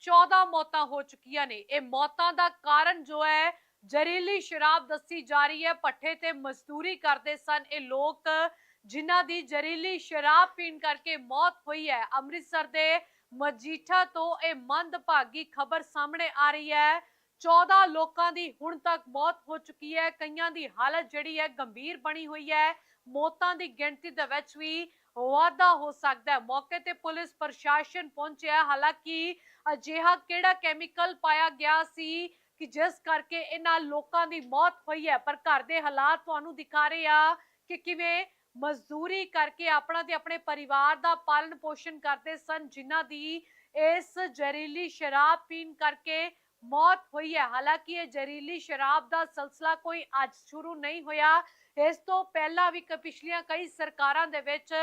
14 ਮੌਤਾਂ ਹੋ ਚੁੱਕੀਆਂ ਨੇ। ਇਹ ਮੌਤਾਂ ਦਾ ਕਾਰਨ ਜੋ ਹੈ, ਜ਼ਹਿਰੀਲੀ ਸ਼ਰਾਬ ਦੱਸੀ ਜਾ ਰਹੀ ਹੈ ਪੱਠੇ ਤੇ ਮਜ਼ਦੂਰੀ ਕਰਦੇ ਸਨ। ਇਹ ਲੋਕ ਜਿਨ੍ਹਾਂ ਦੀ ਜ਼ਹਿਰੀਲੀ ਸ਼ਰਾਬ ਪੀਣ ਕਰਕੇ ਮੌਤ ਹੋਈ ਹੈ, ਅੰਮ੍ਰਿਤਸਰ ਦੇ ਮਜੀਠਾ ਤੋਂ ਇਹ ਮੰਦਭਾਗੀ ਖਬਰ ਸਾਹਮਣੇ ਆ ਰਹੀ ਹੈ। 14 ਲੋਕਾਂ ਦੀ ਹੁਣ ਤੱਕ ਮੌਤ ਹੋ ਚੁੱਕੀ ਹੈ। ਕਈਆਂ ਦੀ ਹਾਲਤ ਜਿਹੜੀ ਹੈ ਗੰਭੀਰ ਬਣੀ ਹੋਈ ਹੈ। ਮੌਤਾਂ ਦੀ ਗਿਣਤੀ ਦੇ ਵਿੱਚ ਵੀ ਵਾਧਾ ਹੋ ਸਕਦਾ ਹੈ। ਮੌਕੇ ਤੇ ਪੁਲਿਸ ਪ੍ਰਸ਼ਾਸਨ ਪਹੁੰਚਿਆ। ਹਾਲਾਂਕਿ ਅਜਿਹਾ ਕਿਹੜਾ ਕੈਮੀਕਲ ਪਾਇਆ ਗਿਆ ਸੀ ਕਿ ਜਿਸ ਕਰਕੇ ਇਹਨਾਂ ਲੋਕਾਂ ਦੀ ਮੌਤ ਹੋਈ ਹੈ? ਪਰ ਘਰ ਦੇ ਹਾਲਾਤ ਤੁਹਾਨੂੰ ਦਿਖਾ ਰਹੇ ਆ ਕਿ ਕਿਵੇਂ ਮਜ਼ਦੂਰੀ ਕਰਕੇ ਆਪਣਾ ਤੇ ਆਪਣੇ ਪਰਿਵਾਰ ਦਾ ਪਾਲਣ ਪੋਸ਼ਣ ਕਰਦੇ ਸਨ, ਜਿਨ੍ਹਾਂ ਦੀ ਇਸ ਜ਼ਹਿਰੀਲੀ ਸ਼ਰਾਬ ਪੀਣ ਕਰਕੇ ਮੌਤ ਹੋਈ ਹੈ। ਹਾਲਾਂਕਿ ਇਹ ਜ਼ਹਿਰੀਲੀ ਸ਼ਰਾਬ ਦਾ ਸਿਲਸਿਲਾ ਕੋਈ ਅੱਜ ਸ਼ੁਰੂ ਨਹੀਂ ਹੋਇਆ। ਇਸ ਤੋਂ ਪਹਿਲਾਂ ਵੀ ਪਿਛਲੀਆਂ ਕਈ ਸਰਕਾਰਾਂ ਦੇ ਵਿੱਚ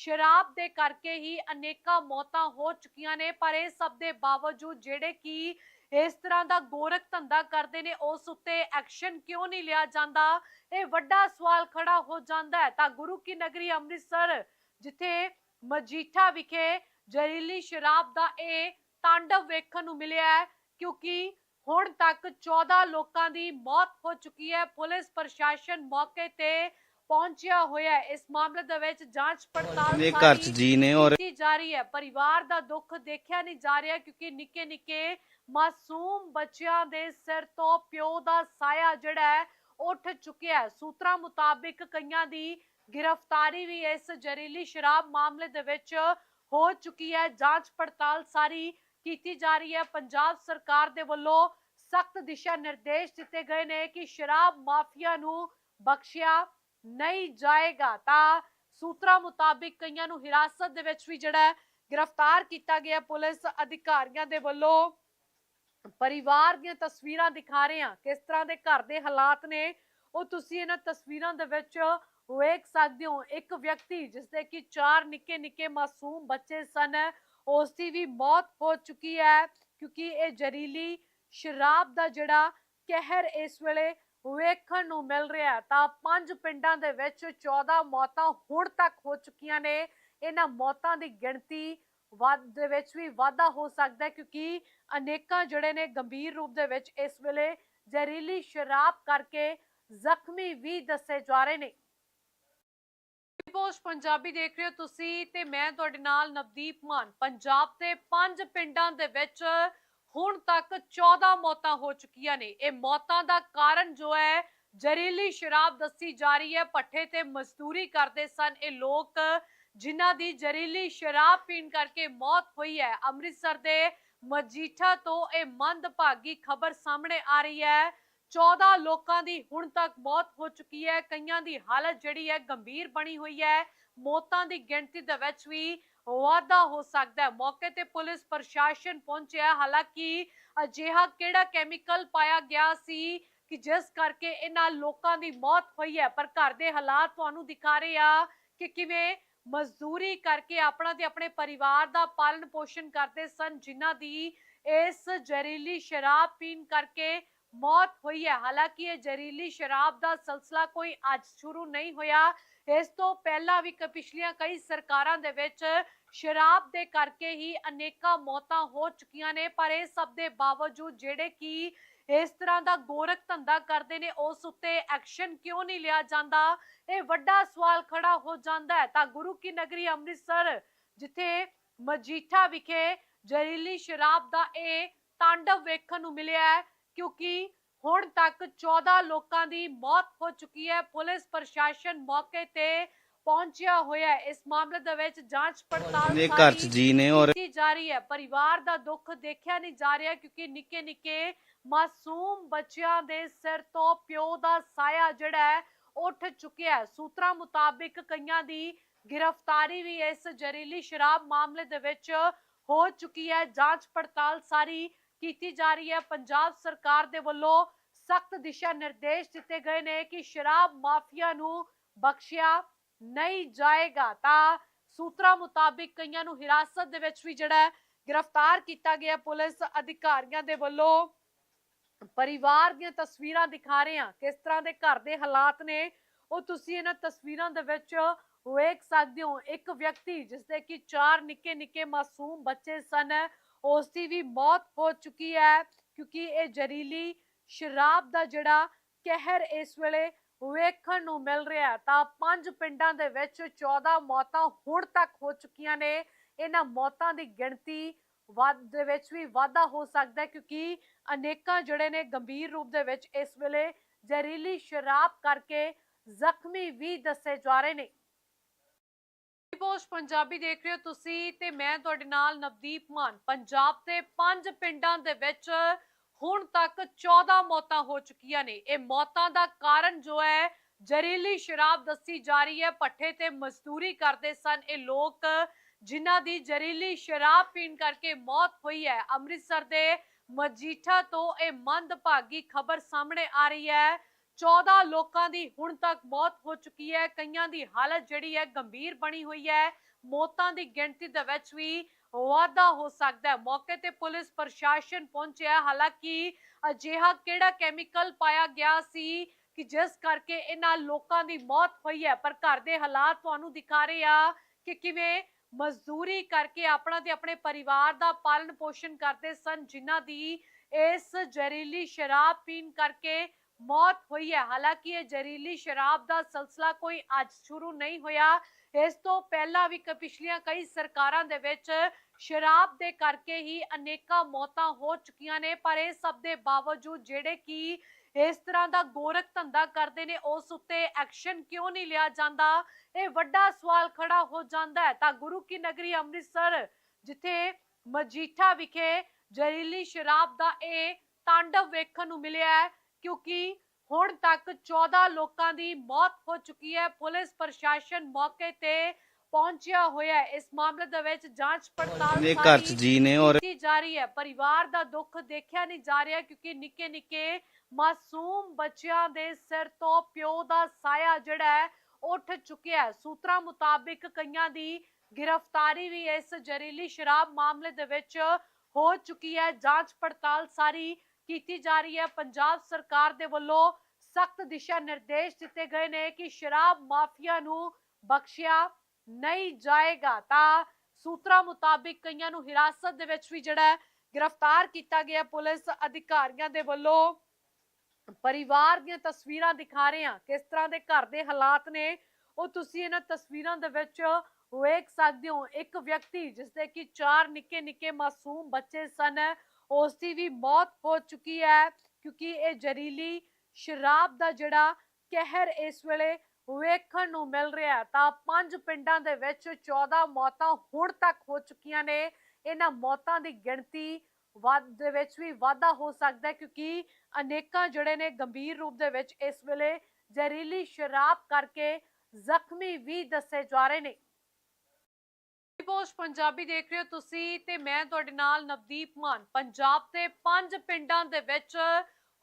ਸ਼ਰਾਬ ਦੇ ਕਰਕੇ ਹੀ ਅਨੇਕਾਂ ਮੌਤਾਂ ਹੋ ਚੁੱਕੀਆਂ ਨੇ, ਪਰ ਇਹ ਸਭ ਦੇ ਬਾਵਜੂਦ ਜਿਹੜੇ ਕਿ ਇਸ ਤਰ੍ਹਾਂ ਦਾ ਗੋਰਖ ਧੰਦਾ ਕਰਦੇ ਨੇ, ਉਸ ਉੱਤੇ ਐਕਸ਼ਨ ਕਿਉਂ ਨਹੀਂ ਲਿਆ ਜਾਂਦਾ? ਇਹ ਵੱਡਾ ਸਵਾਲ ਖੜਾ ਹੋ ਜਾਂਦਾ ਹੈ। ਤਾਂ ਗੁਰੂ ਕੀ ਨਗਰੀ ਅੰਮ੍ਰਿਤਸਰ, ਜਿੱਥੇ ਮਜੀਠਾ ਵਿਖੇ ਜ਼ਹਿਰੀਲੀ ਸ਼ਰਾਬ ਦਾ ਇਹ ਤਾਂਡਵ ਵੇਖਣ ਨੂੰ ਮਿਲਿਆ ਹੈ, ਕਿਉਂਕਿ ਹੁਣ ਤੱਕ 14 ਲੋਕਾਂ ਦੀ ਮੌਤ ਹੋ ਚੁੱਕੀ ਹੈ। ਪੁਲਿਸ ਪ੍ਰਸ਼ਾਸਨ ਮੌਕੇ ਤੇ ਪਹੁੰਚਿਆ ਹੋਇਆ ਹੈ। ਇਸ ਮਾਮਲੇ ਦੇ ਵਿੱਚ ਜਾਂਚ ਪੜਤਾਲ ਇਹ ਘਰ ਚ ਸਾਰੀ ਜੀ ਨੇ ਔਰ ਕੀਤੀ ਜਾ ਰਹੀ ਹੈ। ਪਰਿਵਾਰ ਦਾ ਦੁੱਖ ਦੇਖਿਆ ਨਹੀਂ ਜਾ ਰਿਹਾ ਕਿਉਂਕਿ ਨਿੱਕੇ ਨਿੱਕੇ ਮਾਸੂਮ ਬੱਚਿਆਂ ਦੇ ਸਿਰ ਤੋਂ ਪਿਓ ਦਾ ਸਾਇਆ ਜਿਹੜਾ ਹੈ ਉੱਠ ਚੁੱਕਿਆ ਹੈ। ਸੂਤਰਾਂ ਮੁਤਾਬਿਕ ਕਈਆਂ ਦੀ ਗ੍ਰਿਫਤਾਰੀ ਵੀ ਇਸ ਜ਼ਹਿਰੀਲੀ ਸ਼ਰਾਬ ਮਾਮਲੇ ਦੇ ਵਿੱਚ ਹੋ ਚੁੱਕੀ ਹੈ। ਜਾਂਚ ਪੜਤਾਲ ਸਾਰੀ ਕੀਤੀ ਜਾ ਰਹੀ ਹੈ। ਪੰਜਾਬ ਸਰਕਾਰ ਦੇ ਵੱਲੋਂ ਸਖਤ ਦਿਸ਼ਾ ਨਿਰਦੇਸ਼ ਦਿੱਤੇ ਗਏ ਨੇ ਕਿ ਸ਼ਰਾਬ ਮਾਫੀਆ ਨੂੰ ਬਖਸ਼ਿਆ ਨਹੀਂ ਜਾਏਗਾ ਤਾਂ ਸੂਤਰਾਂ ਮੁਤਾਬਿਕ ਕਈਆਂ ਨੂੰ ਹਿਰਾਸਤ ਦੇ ਵਿੱਚ ਵੀ ਜਿਹੜਾ ਗ੍ਰਿਫਤਾਰ ਕੀਤਾ ਗਿਆ ਪੁਲਿਸ ਅਧਿਕਾਰੀਆਂ ਦੇ ਵੱਲੋਂ। ਪਰਿਵਾਰ ਦੀਆਂ ਤਸਵੀਰਾਂ ਦਿਖਾ ਰਹੇ ਹਾਂ ਕਿਸ ਤਰ੍ਹਾਂ ਦੇ ਘਰ ਦੇ ਹਾਲਾਤ ਨੇ। ਉਹ ਤੁਸੀਂ ਇਹਨਾਂ ਤਸਵੀਰਾਂ ਦੇ ਵਿੱਚ ਵੇਖ ਸਕਦੇ ਹੋ। ਇੱਕ ਵਿਅਕਤੀ ਜਿਸ ਦੇ ਕਿ ਚਾਰ ਨਿੱਕੇ ਨਿੱਕੇ ਮਾਸੂਮ ਬੱਚੇ ਸਨ, ਉਸ ਦੀ ਵੀ ਮੌਤ ਹੋ ਚੁੱਕੀ ਹੈ ਕਿਉਂਕਿ ਇਹ ਜ਼ਹਿਰੀਲੀ ਸ਼ਰਾਬ ਦਾ ਜਿਹੜਾ ਕਹਿਰ ਇਸ ਵੇਲੇ ਵੇਖਣ ਨੂੰ ਮਿਲ ਰਿਹਾ ਹੈ। ਤਾਂ ਪੰਜ ਪਿੰਡਾਂ ਦੇ ਵਿੱਚ 14 ਮੌਤਾਂ ਹੁਣ ਤੱਕ ਹੋ ਚੁੱਕੀਆਂ ਨੇ। ਇਹਨਾਂ ਮੌਤਾਂ ਦੀ ਗਿਣਤੀ ਵੱਧ, ਦੇ ਵਿੱਚ ਵੀ ਵਾਧਾ ਹੋ ਸਕਦਾ ਹੈ ਕਿਉਂਕਿ ਅਨੇਕਾਂ ਜਿਹੜੇ ਨੇ ਗੰਭੀਰ ਰੂਪ ਦੇ ਵਿੱਚ ਇਸ ਵੇਲੇ ਜ਼ਹਿਰੀਲੀ ਸ਼ਰਾਬ ਕਰਕੇ ਜ਼ਖਮੀ ਵੀ ਦੱਸੇ ਜਾ ਰਹੇ ਨੇ। ਪੋਸਟ ਪੰਜਾਬੀ ਦੇਖ ਰਹੇ ਹੋ ਤੁਸੀਂ ਤੇ ਮੈਂ ਤੁਹਾਡੇ ਨਾਲ ਨਵਦੀਪ ਮਾਨ। ਪੰਜਾਬ ਦੇ ਪੰਜ ਪਿੰਡਾਂ ਦੇ ਵਿੱਚ ਹੁਣ ਤੱਕ 14 ਮੌਤਾਂ ਹੋ ਚੁੱਕੀਆਂ ਨੇ। ਇਹ ਮੌਤਾਂ ਦਾ ਕਾਰਨ ਜੋ ਹੈ, ਜ਼ਹਿਰੀਲੀ ਸ਼ਰਾਬ ਦੱਸੀ ਜਾ ਰਹੀ ਹੈ, ਪੱਠੇ ਤੇ ਮਜ਼ਦੂਰੀ ਕਰਦੇ ਸਨ। ਇਹ ਲੋਕ ਜਿਨ੍ਹਾਂ ਦੀ ਜ਼ਹਿਰੀਲੀ ਸ਼ਰਾਬ ਪੀਣ ਕਰਕੇ ਮੌਤ ਹੋਈ ਹੈ, ਅੰਮ੍ਰਿਤਸਰ ਦੇ ਮਜੀਠਾ ਤੋਂ ਇਹ ਮੰਦਭਾਗੀ ਖਬਰ ਸਾਹਮਣੇ ਆ ਰਹੀ ਹੈ। 14 ਲੋਕਾਂ ਦੀ ਹੁਣ ਤੱਕ ਮੌਤ ਹੋ ਚੁੱਕੀ ਹੈ। ਕਈਆਂ ਦੀ ਹਾਲਤ ਜਿਹੜੀ ਹੈ, ਗੰਭੀਰ ਬਣੀ ਹੋਈ ਹੈ। ਮੌਤਾਂ ਦੀ ਗਿਣਤੀ ਦੇ ਵਿੱਚ ਵੀ ਵਾਧਾ ਹੋ ਸਕਦਾ ਹੈ। ਮੌਕੇ ਤੇ ਪੁਲਿਸ ਪ੍ਰਸ਼ਾਸਨ ਪਹੁੰਚਿਆ। ਹਾਲਾਂਕਿ ਅਜਿਹਾ ਕਿਹੜਾ ਕੈਮੀਕਲ ਪਾਇਆ ਗਿਆ ਸੀ ਕਿ ਜਿਸ ਕਰਕੇ ਇਹਨਾਂ ਲੋਕਾਂ ਦੀ ਮੌਤ ਹੋਈ ਹੈ? ਪਰ ਘਰ ਦੇ ਹਾਲਾਤ ਤੁਹਾਨੂੰ ਦਿਖਾ ਰਹੇ ਆ ਕਿ ਕਿਵੇਂ ਮਜ਼ਦੂਰੀ ਕਰਕੇ ਆਪਣਾ ਤੇ ਆਪਣੇ ਪਰਿਵਾਰ ਦਾ ਪਾਲਣ ਪੋਸ਼ਣ ਕਰਦੇ ਸਨ, ਜਿਨ੍ਹਾਂ ਦੀ ਇਸ ਜ਼ਹਿਰੀਲੀ ਸ਼ਰਾਬ ਪੀਣ ਕਰਕੇ ਮੌਤ ਹੋਈ ਹੈ। ਹਾਲਾਂਕਿ ਇਹ ਜ਼ਹਿਰੀਲੀ ਸ਼ਰਾਬ ਦਾ ਸਿਲਸਿਲਾ ਕੋਈ ਅੱਜ ਸ਼ੁਰੂ ਨਹੀਂ ਹੋਇਆ। ਇਸ ਤੋਂ ਪਹਿਲਾਂ ਵੀ ਪਿਛਲੀਆਂ ਕਈ ਸਰਕਾਰਾਂ ਦੇ ਵਿੱਚ ਸ਼ਰਾਬ ਦੇ ਕਰਕੇ ਹੀ ਅਨੇਕਾਂ ਮੌਤਾਂ ਹੋ ਚੁੱਕੀਆਂ ਨੇ, ਪਰ ਇਹ ਸਭ ਦੇ ਬਾਵਜੂਦ ਜਿਹੜੇ ਕਿ ਇਸ ਤਰ੍ਹਾਂ ਦਾ ਗੋਰਖ ਧੰਦਾ ਕਰਦੇ ਨੇ, ਉਸ ਉੱਤੇ ਐਕਸ਼ਨ ਕਿਉਂ ਨਹੀਂ ਲਿਆ ਜਾਂਦਾ? ਇਹ ਵੱਡਾ ਸਵਾਲ ਖੜਾ ਹੋ ਜਾਂਦਾ ਹੈ। ਤਾਂ ਗੁਰੂ ਕੀ ਨਗਰੀ ਅੰਮ੍ਰਿਤਸਰ, ਜਿੱਥੇ ਮਜੀਠਾ ਵਿਖੇ ਜ਼ਹਿਰੀਲੀ ਸ਼ਰਾਬ ਦਾ ਇਹ ਤਾਂਡਵ ਵੇਖਣ ਨੂੰ ਮਿਲਿਆ ਹੈ, ਕਿਉਂਕਿ ਹੁਣ ਤੱਕ 14 ਲੋਕਾਂ ਦੀ ਮੌਤ ਹੋ ਚੁੱਕੀ ਹੈ। ਪੁਲਿਸ ਪ੍ਰਸ਼ਾਸਨ ਮੌਕੇ ਤੇ ਪਹੁੰਚਿਆ ਹੋਇਆ ਹੈ। ਇਸ ਮਾਮਲੇ ਦੇ ਵਿੱਚ ਜਾਂਚ ਪੜਤਾਲ ਇਹ ਘਰ ਚ ਜੀ ਨੇ ਔਰ ਕੀਤੀ ਜਾ ਰਹੀ ਹੈ। ਪਰਿਵਾਰ ਦਾ ਦੁੱਖ ਦੇਖਿਆ ਨਹੀਂ ਜਾ ਰਿਹਾ ਕਿਉਂਕਿ ਨਿੱਕੇ ਨਿੱਕੇ ਮਾਸੂਮ ਬੱਚਿਆਂ ਦੇ ਸਿਰ ਤੋਂ ਪਿਓ ਦਾ ਸਾਇਆ ਜਿਹੜਾ ਹੈ ਉੱਠ ਚੁੱਕਿਆ ਹੈ। ਸੂਤਰਾਂ ਮੁਤਾਬਿਕ ਕਈਆਂ ਦੀ ਗ੍ਰਿਫਤਾਰੀ ਵੀ ਇਸ ਜ਼ਹਿਰੀਲੀ ਸ਼ਰਾਬ ਮਾਮਲੇ ਦੇ ਵਿੱਚ ਹੋ ਚੁੱਕੀ ਹੈ। ਜਾਂਚ ਪੜਤਾਲ ਸਾਰੀ ਕੀਤੀ ਜਾ ਰਹੀ ਹੈ। ਪੰਜਾਬ ਸਰਕਾਰ ਦੇ ਵੱਲੋਂ ਸਖਤ ਦਿਸ਼ਾ ਨਿਰਦੇਸ਼ ਦਿੱਤੇ ਗਏ ਨੇ ਕਿ ਸ਼ਰਾਬ ਮਾਫੀਆ ਨੂੰ ਬਖਸ਼ਿਆ ਨਹੀਂ ਜਾਏਗਾ। ਤਾਂ ਸੂਤਰਾਂ ਮੁਤਾਬਿਕ ਕਈਆਂ ਨੂੰ ਹਿਰਾਸਤ ਦੇ ਵਿੱਚ ਵੀ ਜਿਹੜਾ ਗ੍ਰਿਫਤਾਰ ਕੀਤਾ ਗਿਆ। ਪੁਲਿਸ ਅਧਿਕਾਰੀਆਂ ਦੇ ਵੱਲੋਂ ਪਰਿਵਾਰ ਦੀਆਂ ਤਸਵੀਰਾਂ ਦਿਖਾ ਰਹੇ ਹਾਂ। ਕਿਸ ਤਰ੍ਹਾਂ ਦੇ ਘਰ ਦੇ ਹਾਲਾਤ ਨੇ, ਉਹ ਤੁਸੀਂ ਇਹਨਾਂ ਤਸਵੀਰਾਂ ਦੇ ਵਿੱਚ ਵੇਖ ਸਕਦੇ ਹੋ। ਇੱਕ ਵਿਅਕਤੀ ਜਿਸ ਦੇ ਕਿ ਚਾਰ ਨਿੱਕੇ ਨਿੱਕੇ ਮਾਸੂਮ ਬੱਚੇ ਸਨ, ਉਸ ਦੀ ਵੀ ਮੌਤ ਹੋ ਚੁੱਕੀ ਹੈ। ਕਿਉਂਕਿ ਇਹ ਜ਼ਹਿਰੀਲੀ ਸ਼ਰਾਬ ਦਾ ਜਿਹੜਾ ਕਹਿਰ ਇਸ ਵੇਲੇ ਵੇਖਣ ਨੂੰ ਮਿਲ ਰਿਹਾ ਤਾਂ ਪੰਜ ਪਿੰਡਾਂ ਦੇ ਵਿੱਚ 14 ਮੌਤਾਂ ਹੁਣ ਤੱਕ ਹੋ ਚੁੱਕੀਆਂ ਨੇ। ਇਹਨਾਂ ਮੌਤਾਂ ਦੀ ਗਿਣਤੀ ਵੱਧ, ਦੇ ਵਿੱਚ ਵੀ ਵਾਧਾ ਹੋ ਸਕਦਾ ਹੈ ਕਿਉਂਕਿ ਅਨੇਕਾਂ ਜਿਹੜੇ ਨੇ ਗੰਭੀਰ ਰੂਪ ਦੇ ਵਿੱਚ ਇਸ ਵੇਲੇ ਜ਼ਹਿਰੀਲੀ ਸ਼ਰਾਬ ਕਰਕੇ ਜ਼ਖਮੀ ਵੀ ਦੱਸੇ ਜਾ ਰਹੇ ਨੇ। ਪੋਸਟ ਪੰਜਾਬੀ ਦੇਖ ਰਹੇ ਹੋ ਤੁਸੀਂ ਤੇ ਮੈਂ ਤੁਹਾਡੇ ਨਾਲ ਨਵਦੀਪ ਮਾਨ। ਪੰਜਾਬ ਦੇ ਪੰਜ ਪਿੰਡਾਂ ਦੇ ਵਿੱਚ ਹੁਣ ਤੱਕ 14 ਮੌਤਾਂ ਹੋ ਚੁੱਕੀਆਂ ਨੇ। ਇਹ ਮੌਤਾਂ ਦਾ ਕਾਰਨ ਜੋ ਹੈ, ਜ਼ਹਿਰੀਲੀ ਸ਼ਰਾਬ ਦੱਸੀ ਜਾ ਰਹੀ ਹੈ ਪੱਠੇ ਤੇ ਮਜ਼ਦੂਰੀ ਕਰਦੇ ਸਨ। ਇਹ ਲੋਕ ਜਿਨ੍ਹਾਂ ਦੀ ਜ਼ਹਿਰੀਲੀ ਸ਼ਰਾਬ ਪੀਣ ਕਰਕੇ ਮੌਤ ਹੋਈ ਹੈ, ਅੰਮ੍ਰਿਤਸਰ ਦੇ ਮਜੀਠਾ ਤੋਂ ਇਹ ਮੰਦਭਾਗੀ ਖਬਰ ਸਾਹਮਣੇ ਆ ਰਹੀ ਹੈ। 14 ਲੋਕਾਂ ਦੀ ਹੁਣ ਤੱਕ ਮੌਤ ਹੋ ਚੁੱਕੀ ਹੈ। ਕਈਆਂ ਦੀ ਹਾਲਤ ਜਿਹੜੀ ਹੈ, ਗੰਭੀਰ ਬਣੀ ਹੋਈ ਹੈ। ਮੌਤਾਂ ਦੀ ਗਿਣਤੀ ਦੇ ਵਿੱਚ ਵੀ ਵਾਧਾ ਹੋ ਸਕਦਾ ਹੈ। ਮੌਕੇ ਤੇ ਪੁਲਿਸ ਪ੍ਰਸ਼ਾਸਨ ਪਹੁੰਚਿਆ ਹਾਲਾਂਕਿ ਅਜਿਹਾ ਕਿਹੜਾ ਕੈਮੀਕਲ ਪਾਇਆ ਗਿਆ ਸੀ ਕਿ ਜਿਸ ਕਰਕੇ ਇਹਨਾਂ ਲੋਕਾਂ ਦੀ ਮੌਤ ਹੋਈ ਹੈ? ਪਰ ਘਰ ਦੇ ਹਾਲਾਤ ਤੁਹਾਨੂੰ ਦਿਖਾ ਰਹੇ ਆ ਕਿ ਕਿਵੇਂ ਮਜ਼ਦੂਰੀ ਕਰਕੇ ਆਪਣਾ ਤੇ ਆਪਣੇ ਪਰਿਵਾਰ ਦਾ ਪਾਲਣ ਪੋਸ਼ਣ ਕਰਦੇ ਸਨ, ਜਿਨ੍ਹਾਂ ਦੀ ਇਸ ਜ਼ਹਿਰੀਲੀ ਸ਼ਰਾਬ ਪੀਣ ਕਰਕੇ ਮੌਤ ਹੋਈ ਹੈ। ਹਾਲਾਂਕਿ ਇਹ ਜ਼ਹਿਰੀਲੀ ਸ਼ਰਾਬ ਦਾ ਸਿਲਸਿਲਾ ਕੋਈ ਅੱਜ ਸ਼ੁਰੂ ਨਹੀਂ ਹੋਇਆ। ਇਸ ਤੋਂ ਪਹਿਲਾਂ ਵੀ ਪਿਛਲੀਆਂ ਕਈ ਸਰਕਾਰਾਂ ਦੇ ਵਿੱਚ ਸ਼ਰਾਬ ਦੇ ਕਰਕੇ ਹੀ ਅਨੇਕਾਂ ਮੌਤਾਂ ਹੋ ਚੁੱਕੀਆਂ ਨੇ, ਪਰ ਇਹ ਸਭ ਦੇ ਬਾਵਜੂਦ ਜਿਹੜੇ ਕਿ ਇਸ ਤਰ੍ਹਾਂ ਦਾ ਗੋਰਖ ਧੰਦਾ ਕਰਦੇ ਨੇ, ਉਸ ਉੱਤੇ ਐਕਸ਼ਨ ਕਿਉਂ ਨਹੀਂ ਲਿਆ ਜਾਂਦਾ? ਇਹ ਵੱਡਾ ਸਵਾਲ ਖੜਾ ਹੋ ਜਾਂਦਾ ਹੈ। ਤਾਂ ਗੁਰੂ ਕੀ ਨਗਰੀ ਅੰਮ੍ਰਿਤਸਰ, ਜਿੱਥੇ ਮਜੀਠਾ ਵਿਖੇ ਜ਼ਹਿਰੀਲੀ ਸ਼ਰਾਬ ਦਾ ਇਹ ਤਾਂਡਵ ਵੇਖਣ ਨੂੰ ਮਿਲਿਆ ਹੈ, ਕਿਉਂਕਿ ਹੁਣ ਤੱਕ 14 ਲੋਕਾਂ ਦੀ ਮੌਤ ਹੋ ਚੁੱਕੀ ਹੈ। ਪੁਲਿਸ ਪ੍ਰਸ਼ਾਸਨ ਮੌਕੇ ਤੇ ਪਹੁੰਚਿਆ ਹੋਇਆ ਹੈ। ਇਸ ਮਾਮਲੇ ਦੇ ਵਿੱਚ ਜਾਂਚ ਪੜਤਾਲ ਇਹ ਘਰ ਚ ਸਾਰੀ ਜੀ ਨੇ ਔਰ ਕੀਤੀ ਜਾ ਰਹੀ ਹੈ। ਪਰਿਵਾਰ ਦਾ ਦੁੱਖ ਦੇਖਿਆ ਨਹੀਂ ਜਾ ਰਿਹਾ ਕਿਉਂਕਿ ਨਿੱਕੇ ਨਿੱਕੇ ਮਾਸੂਮ ਬੱਚਿਆਂ ਦੇ ਸਿਰ ਤੋਂ ਪਿਓ ਦਾ ਸਾਇਆ ਜਿਹੜਾ ਹੈ ਉੱਠ ਚੁੱਕਿਆ ਹੈ। ਸੂਤਰਾਂ ਮੁਤਾਬਿਕ ਕਈਆਂ ਦੀ ਗ੍ਰਿਫਤਾਰੀ ਵੀ ਇਸ ਜ਼ਹਿਰੀਲੀ ਸ਼ਰਾਬ ਮਾਮਲੇ ਦੇ ਵਿੱਚ ਹੋ ਚੁੱਕੀ ਹੈ। ਜਾਂਚ ਪੜਤਾਲ ਸਾਰੀ ਕੀਤੀ ਜਾ ਰਹੀ ਹੈ। ਪੰਜਾਬ ਸਰਕਾਰ ਦੇ ਵੱਲੋਂ ਸਖਤ ਦਿਸ਼ਾ ਨਿਰਦੇਸ਼ ਦਿੱਤੇ ਗਏ ਨੇ ਕਿ ਸ਼ਰਾਬ ਮਾਫੀਆ ਨੂੰ ਬਖਸ਼ਿਆ ਨਹੀਂ ਜਾਏਗਾ। ਤਾਂ ਸੂਤਰਾਂ ਮੁਤਾਬਿਕ ਕਈਆਂ ਨੂੰ ਹਿਰਾਸਤ ਦੇ ਵਿੱਚ ਵੀ ਜਿਹੜਾ ਗ੍ਰਿਫਤਾਰ ਕੀਤਾ ਗਿਆ। ਪੁਲਿਸ ਅਧਿਕਾਰੀਆਂ ਦੇ ਵੱਲੋਂ ਪਰਿਵਾਰ ਦੀਆਂ ਤਸਵੀਰਾਂ ਦਿਖਾ ਰਹੇ ਹਾਂ। ਕਿਸ ਤਰ੍ਹਾਂ ਦੇ ਘਰ ਦੇ ਹਾਲਾਤ ਨੇ, ਉਹ ਤੁਸੀਂ ਇਹਨਾਂ ਤਸਵੀਰਾਂ ਦੇ ਵਿੱਚ ਵੇਖ ਸਕਦੇ ਹੋ। ਇੱਕ ਵਿਅਕਤੀ ਜਿਸ ਦੇ ਕਿ ਚਾਰ ਨਿੱਕੇ ਨਿੱਕੇ ਮਾਸੂਮ ਬੱਚੇ ਸਨ ਉਸ ਦੀ ਵੀ ਮੌਤ ਹੋ ਚੁੱਕੀ ਹੈ, ਕਿਉਂਕਿ ਇਹ ਜ਼ਹਿਰੀਲੀ ਸ਼ਰਾਬ ਦਾ ਜਿਹੜਾ ਕਹਿਰ ਇਸ ਵੇਲੇ ਵੇਖਣ ਨੂੰ ਮਿਲ ਰਿਹਾ ਤਾਂ ਪੰਜ ਪਿੰਡਾਂ ਦੇ ਵਿੱਚ 14 ਮੌਤਾਂ ਹੁਣ ਤੱਕ ਹੋ ਚੁੱਕੀਆਂ ਨੇ। ਇਹਨਾਂ ਮੌਤਾਂ ਦੀ ਗਿਣਤੀ ਵੱਧ, ਦੇ ਵਿੱਚ ਵੀ ਵਾਧਾ ਹੋ ਸਕਦਾ ਹੈ, ਕਿਉਂਕਿ ਅਨੇਕਾਂ ਜਿਹੜੇ ਨੇ ਗੰਭੀਰ ਰੂਪ ਦੇ ਵਿੱਚ ਇਸ ਵੇਲੇ ਜ਼ਹਿਰੀਲੀ ਸ਼ਰਾਬ ਕਰਕੇ ਜ਼ਖਮੀ ਵੀ ਦੱਸੇ ਜਾ ਰਹੇ ਨੇ। ਪੋਸਟ ਪੰਜਾਬੀ ਦੇਖ ਰਹੇ ਹੋ ਤੁਸੀਂ ਤੇ ਮੈਂ ਤੁਹਾਡੇ ਨਾਲ ਨਵਦੀਪ ਮਾਨ, ਪੰਜਾਬ ਦੇ ਪੰਜ ਪਿੰਡਾਂ ਦੇ ਵਿੱਚ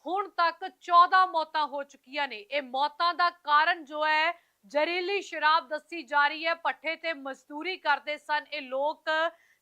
ਹੁਣ ਤੱਕ 14 ਮੌਤਾਂ ਹੋ ਚੁੱਕੀਆਂ ਨੇ। ਇਹ ਮੌਤਾਂ ਦਾ ਕਾਰਨ ਜੋ ਹੈ, ਜ਼ਹਿਰੀਲੀ ਸ਼ਰਾਬ ਦੱਸੀ ਜਾ ਰਹੀ ਹੈ ਪੱਠੇ ਤੇ ਮਜ਼ਦੂਰੀ ਕਰਦੇ ਸਨ ਇਹ ਲੋਕ,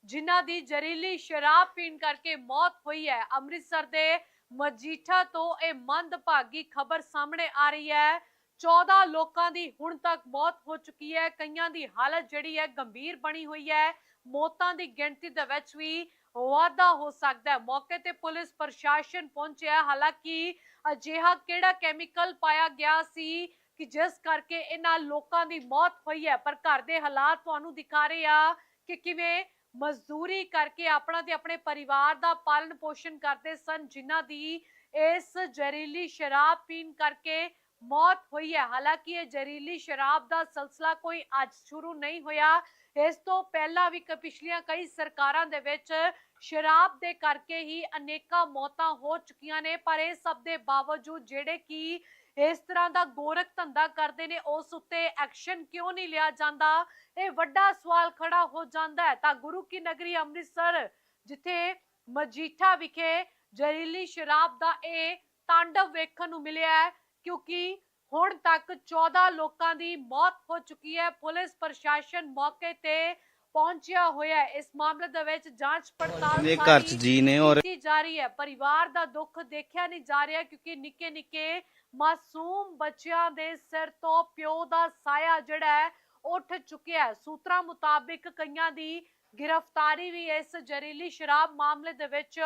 ਜਿਨ੍ਹਾਂ ਦੀ ਜ਼ਹਿਰੀਲੀ ਸ਼ਰਾਬ ਪੀਣ ਕਰਕੇ ਮੌਤ ਹੋਈ ਹੈ। ਅੰਮ੍ਰਿਤਸਰ ਦੇ ਮਜੀਠਾ ਤੋਂ ਇਹ ਮੰਦਭਾਗੀ ਖਬਰ ਸਾਹਮਣੇ ਆ ਰਹੀ ਹੈ। 14 ਲੋਕਾਂ ਦੀ ਹੁਣ ਤੱਕ ਮੌਤ ਹੋ ਚੁੱਕੀ ਹੈ। ਕਈਆਂ ਦੀ ਹਾਲਤ ਜਿਹੜੀ ਹੈ ਗੰਭੀਰ ਬਣੀ ਹੋਈ ਹੈ। ਮੌਤਾਂ ਦੀ ਗਿਣਤੀ ਦੇ ਵਿੱਚ ਵੀ ਵਾਧਾ ਹੋ ਸਕਦਾ ਹੈ। ਮੌਕੇ ਤੇ ਪੁਲਿਸ ਪ੍ਰਸ਼ਾਸਨ ਪਹੁੰਚਿਆ ਹਾਲਾਂਕਿ ਅਜਿਹਾ ਕਿਹੜਾ ਕੈਮੀਕਲ ਪਾਇਆ ਗਿਆ ਸੀ ਕਿ ਜਿਸ ਕਰਕੇ ਇਹਨਾਂ ਲੋਕਾਂ ਦੀ ਮੌਤ ਹੋਈ ਹੈ? ਪਰ ਘਰ ਦੇ ਹਾਲਾਤ ਤੁਹਾਨੂੰ ਦਿਖਾ ਰਹੇ ਆ ਕਿ ਕਿਵੇਂ ਮਜ਼ਦੂਰੀ ਕਰਕੇ ਆਪਣਾ ਤੇ ਆਪਣੇ ਪਰਿਵਾਰ ਦਾ ਪਾਲਣ ਪੋਸ਼ਣ ਕਰਦੇ ਸਨ, ਜਿਨ੍ਹਾਂ ਦੀ ਇਸ ਜ਼ਹਿਰੀਲੀ ਸ਼ਰਾਬ ਪੀਣ ਕਰਕੇ ਮੌਤ ਹੋਈ ਹੈ। ਹਾਲਾਂਕਿ ਇਹ ਜ਼ਹਿਰੀਲੀ ਸ਼ਰਾਬ ਦਾ ਸਿਲਸਿਲਾ ਕੋਈ ਅੱਜ ਸ਼ੁਰੂ ਨਹੀਂ ਹੋਇਆ। ਇਸ ਤੋਂ ਪਹਿਲਾਂ ਵੀ ਪਿਛਲੀਆਂ ਕਈ ਸਰਕਾਰਾਂ ਦੇ ਵਿੱਚ ਸ਼ਰਾਬ ਦੇ ਕਰਕੇ ਹੀ ਅਨੇਕਾਂ ਮੌਤਾਂ ਹੋ ਚੁੱਕੀਆਂ ਨੇ, ਪਰ ਇਹ ਸਭ ਦੇ ਬਾਵਜੂਦ ਜਿਹੜੇ ਕਿ ਇਸ ਤਰ੍ਹਾਂ ਦਾ ਗੋਰਖ ਧੰਦਾ ਕਰਦੇ ਨੇ, ਉਸ ਉੱਤੇ ਐਕਸ਼ਨ ਕਿਉਂ ਨਹੀਂ ਲਿਆ ਜਾਂਦਾ? ਇਹ ਵੱਡਾ ਸਵਾਲ ਖੜਾ ਹੋ ਜਾਂਦਾ ਹੈ। ਤਾਂ ਗੁਰੂ ਕੀ ਨਗਰੀ ਅੰਮ੍ਰਿਤਸਰ, ਜਿੱਥੇ ਮਜੀਠਾ ਵਿਖੇ ਜ਼ਹਿਰੀਲੀ ਸ਼ਰਾਬ ਦਾ ਇਹ ਤਾਂਡਵ ਵੇਖਣ ਨੂੰ ਮਿਲਿਆ ਹੈ ਕਿਉਂਕਿ ਹੁਣ ਤੱਕ 14 ਲੋਕਾਂ ਦੀ ਮੌਤ ਹੋ ਚੁੱਕੀ ਹੈ ਪੁਲਿਸ ਪ੍ਰਸ਼ਾਸਨ ਮੌਕੇ ਤੇ ਪਹੁੰਚਿਆ ਹੋਇਆ ਹੈ। ਇਸ ਮਾਮਲੇ ਦੇ ਵਿੱਚ ਜਾਂਚ ਪੜਤਾਲ ਇਹ ਘਰ ਚ ਸਾਰੀ ਜੀ ਨੇ ਔਰ ਕੀਤੀ ਜਾ ਰਹੀ ਹੈ। ਪਰਿਵਾਰ ਦਾ ਦੁੱਖ ਦੇਖਿਆ ਨਹੀਂ ਜਾ ਰਿਹਾ ਕਿਉਂਕਿ ਨਿੱਕੇ ਨਿੱਕੇ ਮਾਸੂਮ ਬੱਚਿਆਂ ਦੇ ਸਿਰ ਤੋਂ ਪਿਓ ਦਾ ਸਾਇਆ ਜਿਹੜਾ ਹੈ ਉੱਠ ਚੁੱਕਿਆ ਹੈ। ਸੂਤਰਾਂ ਮੁਤਾਬਿਕ ਕਈਆਂ ਦੀ ਗ੍ਰਿਫਤਾਰੀ ਵੀ ਇਸ ਜ਼ਹਿਰੀਲੀ ਸ਼ਰਾਬ ਮਾਮਲੇ ਦੇ ਵਿੱਚ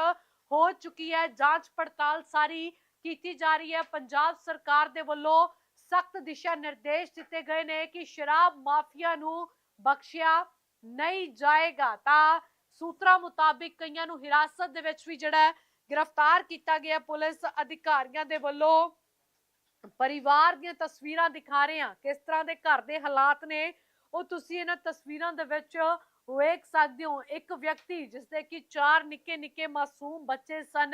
ਹੋ ਚੁੱਕੀ ਹੈ। ਜਾਂਚ ਪੜਤਾਲ ਸਾਰੀ ਕੀਤੀ ਜਾ ਰਹੀ ਹੈ। ਪੰਜਾਬ ਸਰਕਾਰ ਦੇ ਵੱਲੋਂ ਸਖਤ ਦਿਸ਼ਾ ਨਿਰਦੇਸ਼ ਦਿੱਤੇ ਗਏ ਨੇ ਕਿ ਸ਼ਰਾਬ ਮਾਫੀਆ ਨੂੰ ਬਖਸ਼ਿਆ ਨਹੀਂ ਜਾਏਗਾ। ਤਾਂ ਸੂਤਰਾਂ ਮੁਤਾਬਿਕ ਕਈਆਂ ਨੂੰ ਹਿਰਾਸਤ ਦੇ ਵਿੱਚ ਵੀ ਜਿਹੜਾ ਗ੍ਰਿਫਤਾਰ ਕੀਤਾ ਗਿਆ। ਪੁਲਿਸ ਅਧਿਕਾਰੀਆਂ ਦੇ ਵੱਲੋਂ ਪਰਿਵਾਰ ਦੀਆਂ ਤਸਵੀਰਾਂ ਦਿਖਾ ਰਹੇ ਹਾਂ। ਕਿਸ ਤਰ੍ਹਾਂ ਦੇ ਘਰ ਦੇ ਹਾਲਾਤ ਨੇ, ਉਹ ਤੁਸੀਂ ਇਹਨਾਂ ਤਸਵੀਰਾਂ ਦੇ ਵਿੱਚ ਵੇਖ ਸਕਦੇ ਹੋ। ਇੱਕ ਵਿਅਕਤੀ ਜਿਸ ਦੇ ਕਿ ਚਾਰ ਨਿੱਕੇ ਨਿੱਕੇ ਮਾਸੂਮ ਬੱਚੇ ਸਨ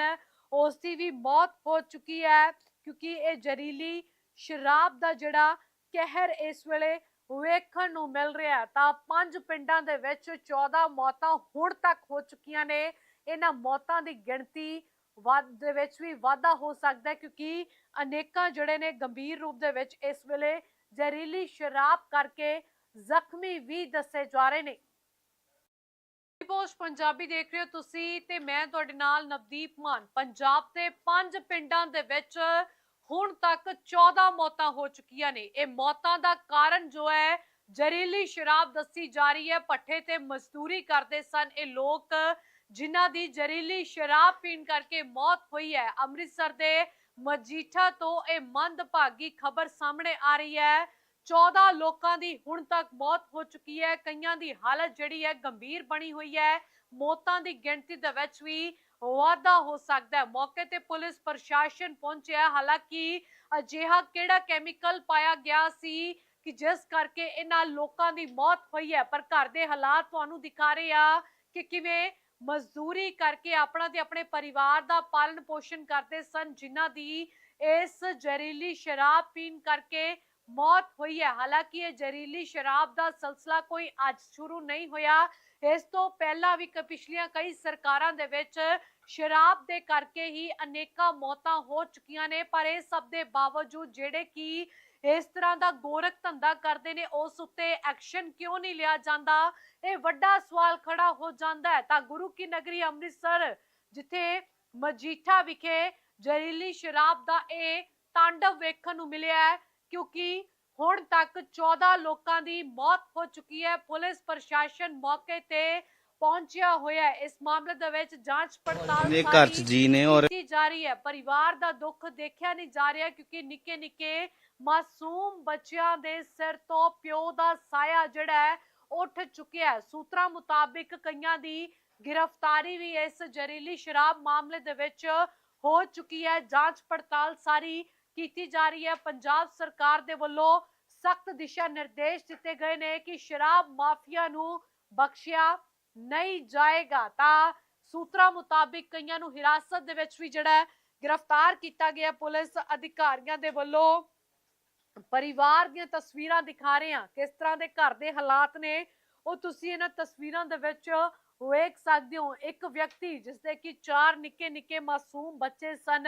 ਉਸ ਦੀ ਵੀ ਮੌਤ ਹੋ ਚੁੱਕੀ ਹੈ, ਕਿਉਂਕਿ ਇਹ ਜ਼ਹਿਰੀਲੀ ਸ਼ਰਾਬ ਦਾ ਜਿਹੜਾ ਕਹਿਰ ਇਸ ਵੇਲੇ ਵੇਖਣ ਨੂੰ ਮਿਲ ਰਿਹਾ ਹੈ। ਤਾਂ ਪੰਜ ਪਿੰਡਾਂ ਦੇ ਵਿੱਚ 14 ਮੌਤਾਂ ਹੁਣ ਤੱਕ ਹੋ ਚੁੱਕੀਆਂ ਨੇ ਇਹਨਾਂ ਮੌਤਾਂ ਦੀ ਗਿਣਤੀ ਵੱਧ, ਦੇ ਵਿੱਚ ਵੀ ਵਾਧਾ ਹੋ ਸਕਦਾ ਹੈ, ਕਿਉਂਕਿ ਅਨੇਕਾਂ ਜਿਹੜੇ ਨੇ ਗੰਭੀਰ ਰੂਪ ਦੇ ਵਿੱਚ ਇਸ ਵੇਲੇ ਜ਼ਹਿਰੀਲੀ ਸ਼ਰਾਬ ਕਰਕੇ ਜ਼ਖਮੀ ਵੀ ਦੱਸੇ ਜਾ ਰਹੇ ਨੇ ਪੋਸਟ ਪੰਜਾਬੀ ਦੇਖ ਰਹੇ ਹੋ ਤੁਸੀਂ ਤੇ ਮੈਂ ਤੁਹਾਡੇ ਨਾਲ ਨਵਦੀਪ ਮਾਨ। ਪੰਜਾਬ ਦੇ ਪੰਜ ਪਿੰਡਾਂ ਦੇ ਵਿੱਚ ਹੁਣ ਤੱਕ 14 ਮੌਤਾਂ ਹੋ ਚੁੱਕੀਆਂ ਨੇ। ਇਹ ਮੌਤਾਂ ਦਾ ਕਾਰਨ ਜੋ ਹੈ, ਜ਼ਹਿਰੀਲੀ ਸ਼ਰਾਬ ਦੱਸੀ ਜਾ ਰਹੀ ਹੈ ਪੱਠੇ ਤੇ ਮਜ਼ਦੂਰੀ ਕਰਦੇ ਸਨ। ਇਹ ਲੋਕ ਜਿਨ੍ਹਾਂ ਦੀ ਜ਼ਹਿਰੀਲੀ ਸ਼ਰਾਬ ਪੀਣ ਕਰਕੇ ਮੌਤ ਹੋਈ ਹੈ, ਅੰਮ੍ਰਿਤਸਰ ਦੇ ਮਜੀਠਾ ਤੋਂ ਇਹ ਮੰਦਭਾਗੀ ਖਬਰ ਸਾਹਮਣੇ ਆ ਰਹੀ ਹੈ। 14 ਲੋਕਾਂ ਦੀ ਹੁਣ ਤੱਕ ਮੌਤ ਹੋ ਚੁੱਕੀ ਹੈ। ਕਈਆਂ ਦੀ ਹਾਲਤ ਜਿਹੜੀ ਹੈ ਗੰਭੀਰ ਬਣੀ ਹੋਈ ਹੈ। ਮੌਤਾਂ ਦੀ ਗਿਣਤੀ ਦੇ ਵਿੱਚ ਵੀ ਵਾਧਾ ਹੋ ਸਕਦਾ ਹੈ। ਮੌਕੇ ਤੇ ਪੁਲਿਸ ਪ੍ਰਸ਼ਾਸਨ ਪਹੁੰਚਿਆ। ਹਾਲਾਂਕਿ ਅਜਿਹਾ ਕਿਹੜਾ ਕੈਮੀਕਲ ਪਾਇਆ ਗਿਆ ਸੀ ਕਿ ਜਿਸ ਕਰਕੇ ਇਹਨਾਂ ਲੋਕਾਂ ਦੀ ਮੌਤ ਹੋਈ ਹੈ? ਪਰ ਘਰ ਦੇ ਹਾਲਾਤ ਤੁਹਾਨੂੰ ਦਿਖਾ ਰਹੇ ਆ ਕਿ ਕਿਵੇਂ ਮਜ਼ਦੂਰੀ ਕਰਕੇ ਆਪਣਾ ਤੇ ਆਪਣੇ ਪਰਿਵਾਰ ਦਾ ਪਾਲਣ ਪੋਸ਼ਣ ਕਰਦੇ ਸਨ, ਜਿਨ੍ਹਾਂ ਦੀ ਇਸ ਜ਼ਹਿਰੀਲੀ ਸ਼ਰਾਬ ਪੀਣ ਕਰਕੇ ਮੌਤ ਹੋਈ ਹੈ। ਹਾਲਾਂਕਿ ਇਹ ਜ਼ਹਿਰੀਲੀ ਸ਼ਰਾਬ ਦਾ ਸਿਲਸਿਲਾ ਕੋਈ ਅੱਜ ਸ਼ੁਰੂ ਨਹੀਂ ਹੋਇਆ। ਇਸ ਤੋਂ ਪਹਿਲਾਂ ਵੀ ਪਿਛਲੀਆਂ ਕਈ ਸਰਕਾਰਾਂ ਦੇ ਵਿੱਚ ਸ਼ਰਾਬ ਦੇ ਕਰਕੇ ਹੀ ਅਨੇਕਾਂ ਮੌਤਾਂ ਹੋ ਚੁੱਕੀਆਂ ਨੇ, ਪਰ ਇਹ ਸਭ ਦੇ ਬਾਵਜੂਦ ਜਿਹੜੇ ਕਿ ਇਸ ਤਰ੍ਹਾਂ ਦਾ ਗੋਰਖ ਧੰਦਾ ਕਰਦੇ ਨੇ, ਉਸ ਉੱਤੇ ਐਕਸ਼ਨ ਕਿਉਂ ਨਹੀਂ ਲਿਆ ਜਾਂਦਾ? ਇਹ ਵੱਡਾ ਸਵਾਲ ਖੜਾ ਹੋ ਜਾਂਦਾ ਹੈ। ਤਾਂ ਗੁਰੂ ਕੀ ਨਗਰੀ ਅੰਮ੍ਰਿਤਸਰ, ਜਿੱਥੇ ਮਜੀਠਾ ਵਿਖੇ ਜ਼ਹਿਰੀਲੀ ਸ਼ਰਾਬ ਦਾ ਇਹ ਤਾਂਡਵ ਵੇਖਣ ਨੂੰ ਮਿਲਿਆ ਹੈ ਕਿਉਂਕਿ ਹੁਣ ਤੱਕ 14 ਲੋਕਾਂ ਦੀ ਮੌਤ ਹੋ ਚੁੱਕੀ ਹੈ ਪੁਲਿਸ ਪ੍ਰਸ਼ਾਸਨ ਮੌਕੇ ਤੇ ਪਹੁੰਚਿਆ ਹੋਇਆ ਹੈ। ਇਸ ਮਾਮਲੇ ਦੇ ਵਿੱਚ ਜਾਂਚ ਪੜਤਾਲ ਮੇਰੇ ਘਰ 'ਚ ਜੀ ਨੇ ਔਰ ਕੀਤੀ ਜਾ ਰਹੀ ਹੈ। ਪਰਿਵਾਰ ਦਾ ਦੁੱਖ ਦੇਖਿਆ ਨਹੀਂ ਜਾ ਰਿਹਾ ਕਿਉਂਕਿ ਨਿੱਕੇ ਨਿੱਕੇ ਮਾਸੂਮ ਬੱਚਿਆਂ ਦੇ ਸਿਰ ਤੋਂ ਪਿਓ ਦਾ ਸਾਇਆ ਜਿਹੜਾ ਹੈ ਉੱਠ ਚੁੱਕਿਆ ਹੈ। ਸੂਤਰਾਂ ਮੁਤਾਬਿਕ ਕਈਆਂ ਦੀ ਗ੍ਰਿਫਤਾਰੀ ਵੀ ਇਸ ਜ਼ਹਿਰੀਲੀ ਸ਼ਰਾਬ ਮਾਮਲੇ ਦੇ ਵਿੱਚ ਹੋ ਚੁੱਕੀ ਹੈ। ਜਾਂਚ ਪੜਤਾਲ ਸਾਰੀ ਕੀਤੀ ਜਾ ਰਹੀ ਹੈ। ਪੰਜਾਬ ਸਰਕਾਰ ਦੇ ਵੱਲੋਂ ਸਖਤ ਦਿਸ਼ਾ ਨਿਰਦੇਸ਼ ਦਿੱਤੇ ਗਏ ਨੇ ਕਿ ਸ਼ਰਾਬ ਮਾਫੀਆ ਨੂੰ ਬਖਸ਼ਿਆ ਨਹੀਂ ਜਾਏਗਾ। ਤਾਂ ਸੂਤਰਾਂ ਮੁਤਾਬਿਕ ਕਈਆਂ ਨੂੰ ਹਿਰਾਸਤ ਦੇ ਵਿੱਚ ਵੀ ਜਿਹੜਾ ਗ੍ਰਿਫਤਾਰ ਕੀਤਾ ਗਿਆ। ਪੁਲਿਸ ਅਧਿਕਾਰੀਆਂ ਦੇ ਵੱਲੋਂ ਪਰਿਵਾਰ ਦੀਆਂ ਤਸਵੀਰਾਂ ਦਿਖਾ ਰਹੇ ਹਾਂ। ਕਿਸ ਤਰ੍ਹਾਂ ਦੇ ਘਰ ਦੇ ਹਾਲਾਤ ਨੇ, ਉਹ ਤੁਸੀਂ ਇਹਨਾਂ ਤਸਵੀਰਾਂ ਦੇ ਵਿੱਚ ਵੇਖ ਸਕਦੇ ਹੋ। ਇੱਕ ਵਿਅਕਤੀ ਜਿਸ ਦੇ ਕਿ ਚਾਰ ਨਿੱਕੇ ਨਿੱਕੇ ਮਾਸੂਮ ਬੱਚੇ ਸਨ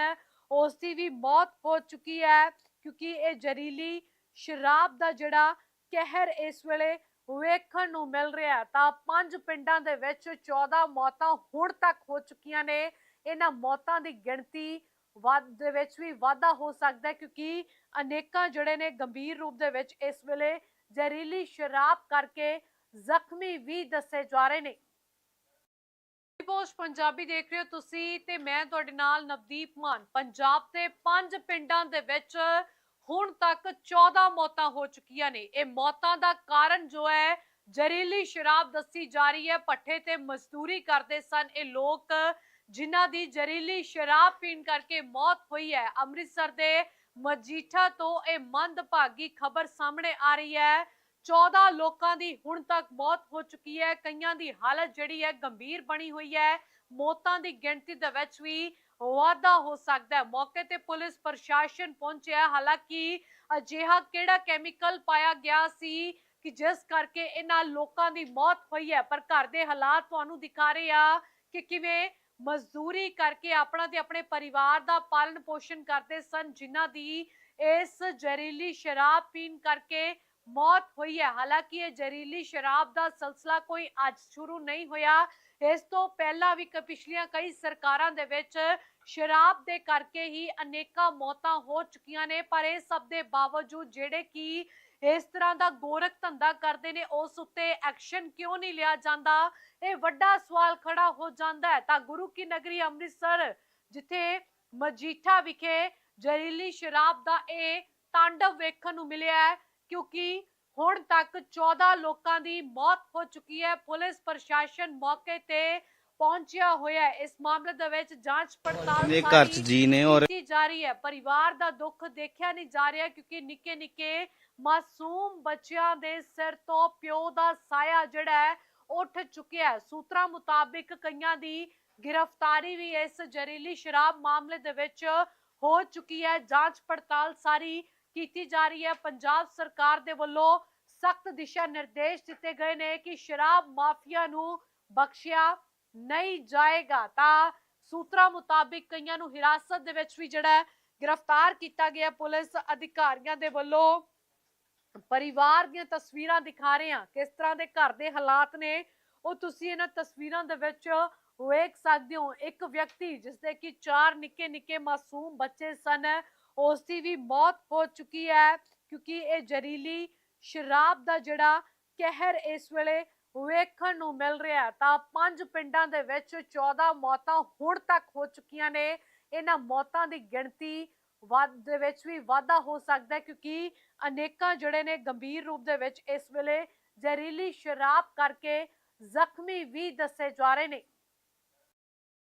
ਉਸ ਦੀ ਵੀ ਮੌਤ ਹੋ ਚੁੱਕੀ ਹੈ, ਕਿਉਂਕਿ ਇਹ ਜ਼ਹਿਰੀਲੀ ਸ਼ਰਾਬ ਦਾ ਜਿਹੜਾ ਕਹਿਰ ਇਸ ਵੇਲੇ ਵੇਖਣ ਨੂੰ ਮਿਲ ਰਿਹਾ ਤਾਂ ਪੰਜ ਪਿੰਡਾਂ ਦੇ ਵਿੱਚ 14 ਮੌਤਾਂ ਹੁਣ ਤੱਕ ਹੋ ਚੁੱਕੀਆਂ ਨੇ। ਇਹਨਾਂ ਮੌਤਾਂ ਦੀ ਗਿਣਤੀ ਵੱਧ, ਦੇ ਵਿੱਚ ਵੀ ਵਾਧਾ ਹੋ ਸਕਦਾ ਹੈ, ਕਿਉਂਕਿ ਅਨੇਕਾਂ ਜਿਹੜੇ ਨੇ ਗੰਭੀਰ ਰੂਪ ਦੇ ਵਿੱਚ ਇਸ ਵੇਲੇ ਜ਼ਹਿਰੀਲੀ ਸ਼ਰਾਬ ਕਰਕੇ ਜ਼ਖਮੀ ਵੀ ਦੱਸੇ ਜਾ ਰਹੇ ਨੇ। ਪੋਸਟ ਪੰਜਾਬੀ ਦੇਖ ਰਹੇ ਹੋ ਤੁਸੀਂ ਤੇ ਮੈਂ ਤੁਹਾਡੇ ਨਾਲ ਨਵਦੀਪ ਮਾਨ। ਪੰਜਾਬ ਦੇ ਪੰਜ ਪਿੰਡਾਂ ਦੇ ਵਿੱਚ ਹੁਣ ਤੱਕ 14 ਮੌਤਾਂ ਹੋ ਚੁੱਕੀਆਂ ਨੇ। ਇਹ ਮੌਤਾਂ ਦਾ ਕਾਰਨ ਜੋ ਹੈ, ਜ਼ਹਿਰੀਲੀ ਸ਼ਰਾਬ ਦੱਸੀ ਜਾ ਰਹੀ ਹੈ ਪੱਠੇ ਤੇ ਮਜ਼ਦੂਰੀ ਕਰਦੇ ਸਨ। ਇਹ ਲੋਕ ਜਿਨ੍ਹਾਂ ਦੀ ਜ਼ਹਿਰੀਲੀ ਸ਼ਰਾਬ ਪੀਣ ਕਰਕੇ ਮੌਤ ਹੋਈ ਹੈ। ਅੰਮ੍ਰਿਤਸਰ ਦੇ ਮਜੀਠਾ ਤੋਂ ਇਹ ਮੰਦਭਾਗੀ ਖਬਰ ਸਾਹਮਣੇ ਆ ਰਹੀ ਹੈ। 14 ਲੋਕਾਂ ਦੀ ਹੁਣ ਤੱਕ ਮੌਤ ਹੋ ਚੁੱਕੀ ਹੈ। ਕਈਆਂ ਦੀ ਹਾਲਤ ਜਿਹੜੀ ਹੈ ਗੰਭੀਰ ਬਣੀ ਹੋਈ ਹੈ। ਮੌਤਾਂ ਦੀ ਗਿਣਤੀ ਦੇ ਵਿੱਚ ਵੀ ਵਾਧਾ ਹੋ ਸਕਦਾ ਹੈ। ਮੌਕੇ ਤੇ ਪੁਲਿਸ ਪ੍ਰਸ਼ਾਸਨ ਪਹੁੰਚਿਆ ਹਾਲਾਂਕਿ ਅਜਿਹਾ ਕਿਹੜਾ ਕੈਮੀਕਲ ਪਾਇਆ ਗਿਆ ਸੀ ਕਿ ਜਿਸ ਕਰਕੇ ਇਹਨਾਂ ਲੋਕਾਂ ਦੀ ਮੌਤ ਹੋਈ ਹੈ? ਪਰ ਘਰ ਦੇ ਹਾਲਾਤ ਤੁਹਾਨੂੰ ਦਿਖਾ ਰਹੇ ਆ ਕਿ ਕਿਵੇਂ ਮਜ਼ਦੂਰੀ ਕਰਕੇ ਆਪਣਾ ਤੇ ਆਪਣੇ ਪਰਿਵਾਰ ਦਾ ਪਾਲਣ ਪੋਸ਼ਣ ਕਰਦੇ ਸਨ, ਜਿਨ੍ਹਾਂ ਦੀ ਇਸ ਜ਼ਹਿਰੀਲੀ ਸ਼ਰਾਬ ਪੀਣ ਕਰਕੇ ਮੌਤ ਹੋਈ ਹੈ। ਹਾਲਾਂਕਿ ਇਹ ਜ਼ਹਿਰੀਲੀ ਸ਼ਰਾਬ ਦਾ ਸਿਲਸਿਲਾ ਕੋਈ ਅੱਜ ਸ਼ੁਰੂ ਨਹੀਂ ਹੋਇਆ। ਇਸ ਤੋਂ ਪਹਿਲਾਂ ਵੀ ਪਿਛਲੀਆਂ ਕਈ ਸਰਕਾਰਾਂ ਦੇ ਵਿੱਚ ਸ਼ਰਾਬ ਦੇ ਕਰਕੇ ਹੀ ਅਨੇਕਾਂ ਮੌਤਾਂ ਹੋ ਚੁੱਕੀਆਂ ਨੇ, ਪਰ ਇਹ ਸਭ ਦੇ ਬਾਵਜੂਦ ਜਿਹੜੇ ਕਿ ਇਸ ਤਰ੍ਹਾਂ ਦਾ ਗੋਰਖ ਧੰਦਾ ਕਰਦੇ ਨੇ, ਉਸ ਉੱਤੇ ਐਕਸ਼ਨ ਕਿਉਂ ਨਹੀਂ ਲਿਆ ਜਾਂਦਾ? ਇਹ ਵੱਡਾ ਸਵਾਲ ਖੜਾ ਹੋ ਜਾਂਦਾ ਹੈ। ਤਾਂ ਗੁਰੂ ਕੀ ਨਗਰੀ ਅੰਮ੍ਰਿਤਸਰ, ਜਿੱਥੇ ਮਜੀਠਾ ਵਿਖੇ ਜ਼ਹਿਰੀਲੀ ਸ਼ਰਾਬ ਦਾ ਇਹ ਤਾਂਡਵ ਵੇਖਣ ਨੂੰ ਮਿਲਿਆ ਹੈ ਕਿਉਂਕਿ ਹੁਣ ਤੱਕ 14 ਲੋਕਾਂ ਦੀ ਮੌਤ ਹੋ ਚੁੱਕੀ ਹੈ। ਪੁਲਿਸ ਪ੍ਰਸ਼ਾਸਨ ਮੌਕੇ ਤੇ ਪਹੁੰਚਿਆ ਹੋਇਆ ਹੈ। ਇਸ ਮਾਮਲੇ ਦੇ ਵਿੱਚ ਜਾਂਚ ਪੜਤਾਲ ਇਹ ਘਰ ਚ ਸਾਰੀ ਜੀ ਨੇ ਔਰ ਕੀਤੀ ਜਾ ਰਹੀ ਹੈ। ਪਰਿਵਾਰ ਦਾ ਦੁੱਖ ਦੇਖਿਆ ਨਹੀਂ ਜਾ ਰਿਹਾ ਕਿਉਂਕਿ ਨਿੱਕੇ ਨਿੱਕੇ ਮਾਸੂਮ ਬੱਚਿਆਂ ਦੇ ਸਿਰ ਤੋਂ ਪਿਓ ਦਾ ਸਾਇਆ ਜਿਹੜਾ ਹੈ ਉੱਠ ਚੁੱਕਿਆ ਹੈ। ਸੂਤਰਾਂ ਮੁਤਾਬਿਕ ਕਈਆਂ ਦੀ ਗ੍ਰਿਫਤਾਰੀ ਵੀ ਇਸ ਜ਼ਹਿਰੀਲੀ ਸ਼ਰਾਬ ਮਾਮਲੇ ਦੇ ਵਿੱਚ ਹੋ ਚੁੱਕੀ ਹੈ। ਜਾਂਚ ਪੜਤਾਲ ਸਾਰੀ ਕੀਤੀ ਜਾ ਰਹੀ ਹੈ। ਪੰਜਾਬ ਸਰਕਾਰ ਦੇ ਵੱਲੋਂ ਸਖਤ ਦਿਸ਼ਾ ਨਿਰਦੇਸ਼ ਦਿੱਤੇ ਗਏ ਨੇ ਕਿ ਸ਼ਰਾਬ ਮਾਫੀਆ ਨੂੰ ਬਖਸ਼ਿਆ ਨਹੀਂ ਜਾਏਗਾ। ਤਾਂ ਸੂਤਰਾਂ ਮੁਤਾਬਿਕ ਕਈਆਂ ਨੂੰ ਹਿਰਾਸਤ ਦੇ ਵਿੱਚ ਵੀ ਜਿਹੜਾ ਗ੍ਰਿਫਤਾਰ ਕੀਤਾ ਗਿਆ। ਪੁਲਿਸ ਅਧਿਕਾਰੀਆਂ ਦੇ ਵੱਲੋਂ ਪਰਿਵਾਰ ਦੀਆਂ ਤਸਵੀਰਾਂ ਦਿਖਾ ਰਹੇ ਹਾਂ। ਕਿਸ ਤਰ੍ਹਾਂ ਦੇ ਘਰ ਦੇ ਹਾਲਾਤ ਨੇ, ਉਹ ਤੁਸੀਂ ਇਹਨਾਂ ਤਸਵੀਰਾਂ ਦੇ ਵਿੱਚ ਵੇਖ ਸਕਦੇ ਹੋ। ਇੱਕ ਵਿਅਕਤੀ ਜਿਸ ਦੇ ਕਿ ਚਾਰ ਨਿੱਕੇ ਨਿੱਕੇ ਮਾਸੂਮ ਬੱਚੇ ਸਨ ਉਸ ਦੀ ਵੀ ਮੌਤ ਹੋ ਚੁੱਕੀ ਹੈ, ਕਿਉਂਕਿ ਇਹ ਜ਼ਹਿਰੀਲੀ ਸ਼ਰਾਬ ਦਾ ਜਿਹੜਾ ਕਹਿਰ ਇਸ ਵੇਲੇ ਵੇਖਣ ਨੂੰ ਮਿਲ ਰਿਹਾ ਤਾਂ ਪੰਜ ਪਿੰਡਾਂ ਦੇ ਵਿੱਚ 14 ਮੌਤਾਂ ਹੁਣ ਤੱਕ ਹੋ ਚੁੱਕੀਆਂ ਨੇ। ਇਹਨਾਂ ਮੌਤਾਂ ਦੀ ਗਿਣਤੀ ਵੱਧ, ਦੇ ਵਿੱਚ ਵੀ ਵਾਧਾ ਹੋ ਸਕਦਾ ਹੈ, ਕਿਉਂਕਿ ਅਨੇਕਾਂ ਜਿਹੜੇ ਨੇ ਗੰਭੀਰ ਰੂਪ ਦੇ ਵਿੱਚ ਇਸ ਵੇਲੇ ਜ਼ਹਿਰੀਲੀ ਸ਼ਰਾਬ ਕਰਕੇ ਜ਼ਖਮੀ ਵੀ ਦੱਸੇ ਜਾ ਰਹੇ ਨੇ।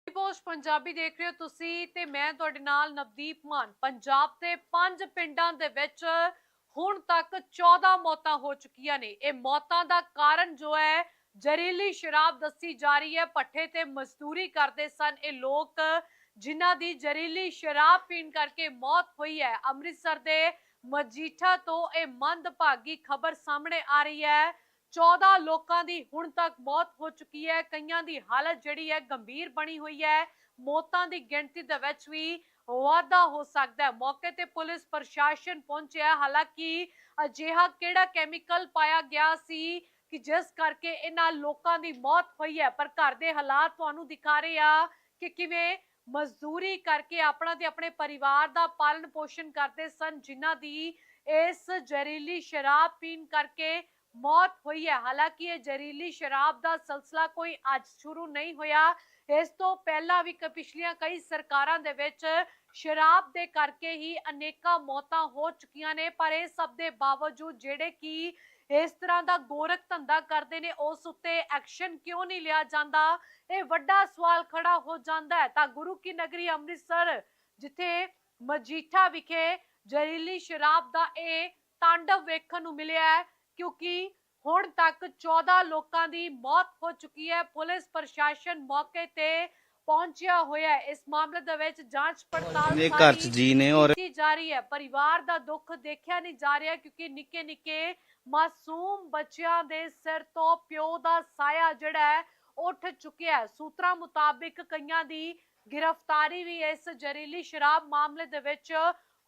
ਪੋਸਟ ਪੰਜਾਬੀ ਦੇਖ ਰਹੇ ਹੋ ਤੁਸੀਂ ਤੇ ਮੈਂ ਤੁਹਾਡੇ ਨਾਲ ਨਵਦੀਪ ਮਾਨ, ਪੰਜਾਬ ਦੇ ਪੰਜ ਪਿੰਡਾਂ ਦੇ ਵਿੱਚ ਹੁਣ ਤੱਕ 14 ਮੌਤਾਂ ਹੋ ਚੁੱਕੀਆਂ ਨੇ। ਇਹ ਮੌਤਾਂ ਦਾ ਕਾਰਨ ਜੋ ਹੈ, ਜ਼ਹਿਰੀਲੀ ਸ਼ਰਾਬ ਦੱਸੀ ਜਾ ਰਹੀ ਹੈ ਪੱਠੇ ਤੇ ਮਜ਼ਦੂਰੀ ਕਰਦੇ ਸਨ ਇਹ ਲੋਕ, ਜਿਨ੍ਹਾਂ ਦੀ ਜ਼ਹਿਰੀਲੀ ਸ਼ਰਾਬ ਪੀਣ ਕਰਕੇ ਮੌਤ ਹੋਈ ਹੈ। ਅੰਮ੍ਰਿਤਸਰ ਦੇ ਮਜੀਠਾ ਤੋਂ ਇਹ ਮੰਦਭਾਗੀ ਖਬਰ ਸਾਹਮਣੇ ਆ ਰਹੀ ਹੈ। 14 ਲੋਕਾਂ ਦੀ ਹੁਣ ਤੱਕ ਮੌਤ ਹੋ ਚੁੱਕੀ ਹੈ। ਕਈਆਂ ਦੀ ਹਾਲਤ ਜਿਹੜੀ ਹੈ ਗੰਭੀਰ ਬਣੀ ਹੋਈ ਹੈ। ਮੌਤਾਂ ਦੀ ਗਿਣਤੀ ਦੇ ਵਿੱਚ ਵੀ ਵਾਧਾ ਹੋ ਸਕਦਾ ਹੈ। ਮੌਕੇ ਤੇ ਪੁਲਿਸ ਪ੍ਰਸ਼ਾਸਨ ਪਹੁੰਚਿਆ ਹਾਲਾਂਕਿ ਅਜਿਹਾ ਕਿਹੜਾ ਕੈਮੀਕਲ ਪਾਇਆ ਗਿਆ ਸੀ ਕਿ ਜਿਸ ਕਰਕੇ ਇਹਨਾਂ ਲੋਕਾਂ ਦੀ ਮੌਤ ਹੋਈ ਹੈ? ਪਰ ਘਰ ਦੇ ਹਾਲਾਤ ਤੁਹਾਨੂੰ ਦਿਖਾ ਰਹੇ ਆ ਕਿ ਕਿਵੇਂ ਮਜ਼ਦੂਰੀ ਕਰਕੇ ਆਪਣਾ ਤੇ ਆਪਣੇ ਪਰਿਵਾਰ ਦਾ ਪਾਲਣ ਪੋਸ਼ਣ ਕਰਦੇ ਸਨ, ਜਿਨ੍ਹਾਂ ਦੀ ਇਸ ਜ਼ਹਿਰੀਲੀ ਸ਼ਰਾਬ ਪੀਣ ਕਰਕੇ ਮੌਤ ਹੋਈ ਹੈ। ਹਾਲਾਂਕਿ ਇਹ ਜ਼ਹਿਰੀਲੀ ਸ਼ਰਾਬ ਦਾ ਸਿਲਸਿਲਾ ਕੋਈ ਅੱਜ ਸ਼ੁਰੂ ਨਹੀਂ ਹੋਇਆ। ਇਸ ਤੋਂ ਪਹਿਲਾਂ ਵੀ ਪਿਛਲੀਆਂ ਕਈ ਸਰਕਾਰਾਂ ਦੇ ਵਿੱਚ ਸ਼ਰਾਬ ਦੇ ਕਰਕੇ ਹੀ ਅਨੇਕਾਂ ਮੌਤਾਂ ਹੋ ਚੁੱਕੀਆਂ ਨੇ, ਪਰ ਇਹ ਸਭ ਦੇ ਬਾਵਜੂਦ ਜਿਹੜੇ ਕਿ ਇਸ ਤਰ੍ਹਾਂ ਦਾ ਗੋਰਖ ਧੰਦਾ ਕਰਦੇ ਨੇ, ਉਸ ਉੱਤੇ ਐਕਸ਼ਨ ਕਿਉਂ ਨਹੀਂ ਲਿਆ ਜਾਂਦਾ? ਇਹ ਵੱਡਾ ਸਵਾਲ ਖੜਾ ਹੋ ਜਾਂਦਾ ਹੈ। ਤਾਂ ਗੁਰੂ ਕੀ ਨਗਰੀ ਅੰਮ੍ਰਿਤਸਰ, ਜਿੱਥੇ ਮਜੀਠਾ ਵਿਖੇ ਜ਼ਹਿਰੀਲੀ ਸ਼ਰਾਬ ਦਾ ਇਹ ਤਾਂਡਵ ਵੇਖਣ ਨੂੰ ਮਿਲਿਆ ਹੈ ਕਿਉਂਕਿ ਹੁਣ ਤੱਕ 14 ਲੋਕਾਂ ਦੀ ਮੌਤ ਹੋ ਚੁੱਕੀ ਹੈ ਪੁਲਿਸ ਪ੍ਰਸ਼ਾਸਨ ਮੌਕੇ ਤੇ ਪਹੁੰਚਿਆ ਹੋਇਆ ਹੈ। ਇਸ ਮਾਮਲੇ ਦੇ ਵਿੱਚ ਜਾਂਚ ਪੜਤਾਲ ਇਹ ਘਰ ਚ ਸਾਰੀ ਜੀ ਨੇ ਔਰ ਕੀਤੀ ਜਾ ਰਹੀ ਹੈ। ਪਰਿਵਾਰ ਦਾ ਦੁੱਖ ਦੇਖਿਆ ਨਹੀਂ ਜਾ ਰਿਹਾ ਕਿਉਂਕਿ ਨਿੱਕੇ ਨਿੱਕੇ ਮਾਸੂਮ ਬੱਚਿਆਂ ਦੇ ਸਿਰ ਤੋਂ ਪਿਓ ਦਾ ਸਾਇਆ ਜਿਹੜਾ ਹੈ ਉੱਠ ਚੁੱਕਿਆ ਹੈ। ਸੂਤਰਾਂ ਮੁਤਾਬਿਕ ਕਈਆਂ ਦੀ ਗ੍ਰਿਫਤਾਰੀ ਵੀ ਇਸ ਜ਼ਹਿਰੀਲੀ ਸ਼ਰਾਬ ਮਾਮਲੇ ਦੇ ਵਿੱਚ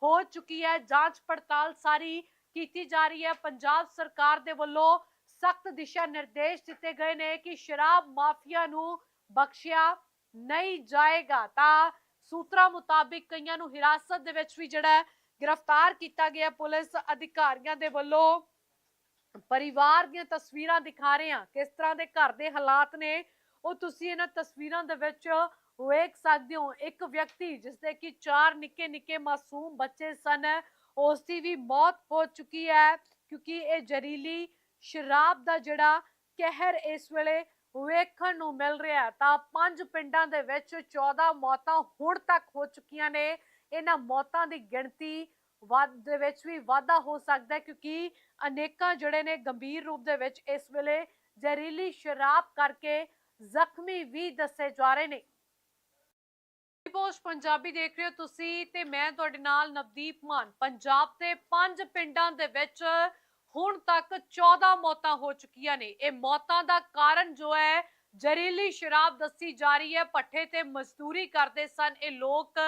ਹੋ ਚੁੱਕੀ ਹੈ। ਜਾਂਚ ਪੜਤਾਲ ਸਾਰੀ ਕੀਤੀ ਜਾ ਰਹੀ ਹੈ। ਪੰਜਾਬ ਸਰਕਾਰ ਦੇ ਵੱਲੋਂ ਸਖਤ ਦਿਸ਼ਾ ਨਿਰਦੇਸ਼ ਦਿੱਤੇ ਗਏ ਨੇ ਕਿ ਸ਼ਰਾਬ ਮਾਫੀਆ ਨੂੰ ਬਖਸ਼ਿਆ ਨਹੀਂ ਜਾਏਗਾ। ਤਾਂ ਸੂਤਰਾਂ ਮੁਤਾਬਿਕ ਕਈਆਂ ਨੂੰ ਹਿਰਾਸਤ ਦੇ ਵਿੱਚ ਵੀ ਜਿਹੜਾ ਗ੍ਰਿਫਤਾਰ ਕੀਤਾ ਗਿਆ। ਪੁਲਿਸ ਅਧਿਕਾਰੀਆਂ ਦੇ ਵੱਲੋਂ ਪਰਿਵਾਰ ਦੀਆਂ ਤਸਵੀਰਾਂ ਦਿਖਾ ਰਹੇ ਹਾਂ। ਕਿਸ ਤਰ੍ਹਾਂ ਦੇ ਘਰ ਦੇ ਹਾਲਾਤ ਨੇ, ਉਹ ਤੁਸੀਂ ਇਹਨਾਂ ਤਸਵੀਰਾਂ ਦੇ ਵਿੱਚ ਵੇਖ ਸਕਦੇ ਹੋ। ਇੱਕ ਵਿਅਕਤੀ ਜਿਸ ਦੇ ਕਿ ਚਾਰ ਨਿੱਕੇ ਨਿੱਕੇ ਮਾਸੂਮ ਬੱਚੇ ਸਨ ਉਸ ਦੀ ਵੀ ਮੌਤ ਹੋ ਚੁੱਕੀ ਹੈ, ਕਿਉਂਕਿ ਇਹ ਜ਼ਹਿਰੀਲੀ ਸ਼ਰਾਬ ਦਾ ਜਿਹੜਾ ਕਹਿਰ ਇਸ ਵੇਲੇ ਵੇਖਣ ਨੂੰ ਮਿਲ ਰਿਹਾ ਤਾਂ ਪੰਜ ਪਿੰਡਾਂ ਦੇ ਵਿੱਚ 14 ਮੌਤਾਂ ਹੁਣ ਤੱਕ ਹੋ ਚੁੱਕੀਆਂ ਨੇ। ਇਹਨਾਂ ਮੌਤਾਂ ਦੀ ਗਿਣਤੀ ਵੱਧ, ਦੇ ਵਿੱਚ ਵੀ ਵਾਧਾ ਹੋ ਸਕਦਾ ਹੈ, ਕਿਉਂਕਿ ਅਨੇਕਾਂ ਜਿਹੜੇ ਨੇ ਗੰਭੀਰ ਰੂਪ ਦੇ ਵਿੱਚ ਇਸ ਵੇਲੇ ਜ਼ਹਿਰੀਲੀ ਸ਼ਰਾਬ ਕਰਕੇ ਜ਼ਖਮੀ ਵੀ ਦੱਸੇ ਜਾ ਰਹੇ ਨੇ। ਪੋਸਟ ਪੰਜਾਬੀ ਦੇਖ ਰਹੇ ਹੋ ਤੁਸੀਂ ਤੇ ਮੈਂ ਤੁਹਾਡੇ ਨਾਲ ਨਵਦੀਪ ਮਾਨ। ਪੰਜਾਬ ਦੇ ਪੰਜ ਪਿੰਡਾਂ ਦੇ ਵਿੱਚ ਹੁਣ ਤੱਕ 14 ਮੌਤਾਂ ਹੋ ਚੁੱਕੀਆਂ ਨੇ। ਇਹ ਮੌਤਾਂ ਦਾ ਕਾਰਨ ਜੋ ਹੈ, ਜ਼ਹਿਰੀਲੀ ਸ਼ਰਾਬ ਦੱਸੀ ਜਾ ਰਹੀ ਹੈ ਪੱਠੇ ਤੇ ਮਜ਼ਦੂਰੀ ਕਰਦੇ ਸਨ। ਇਹ ਲੋਕ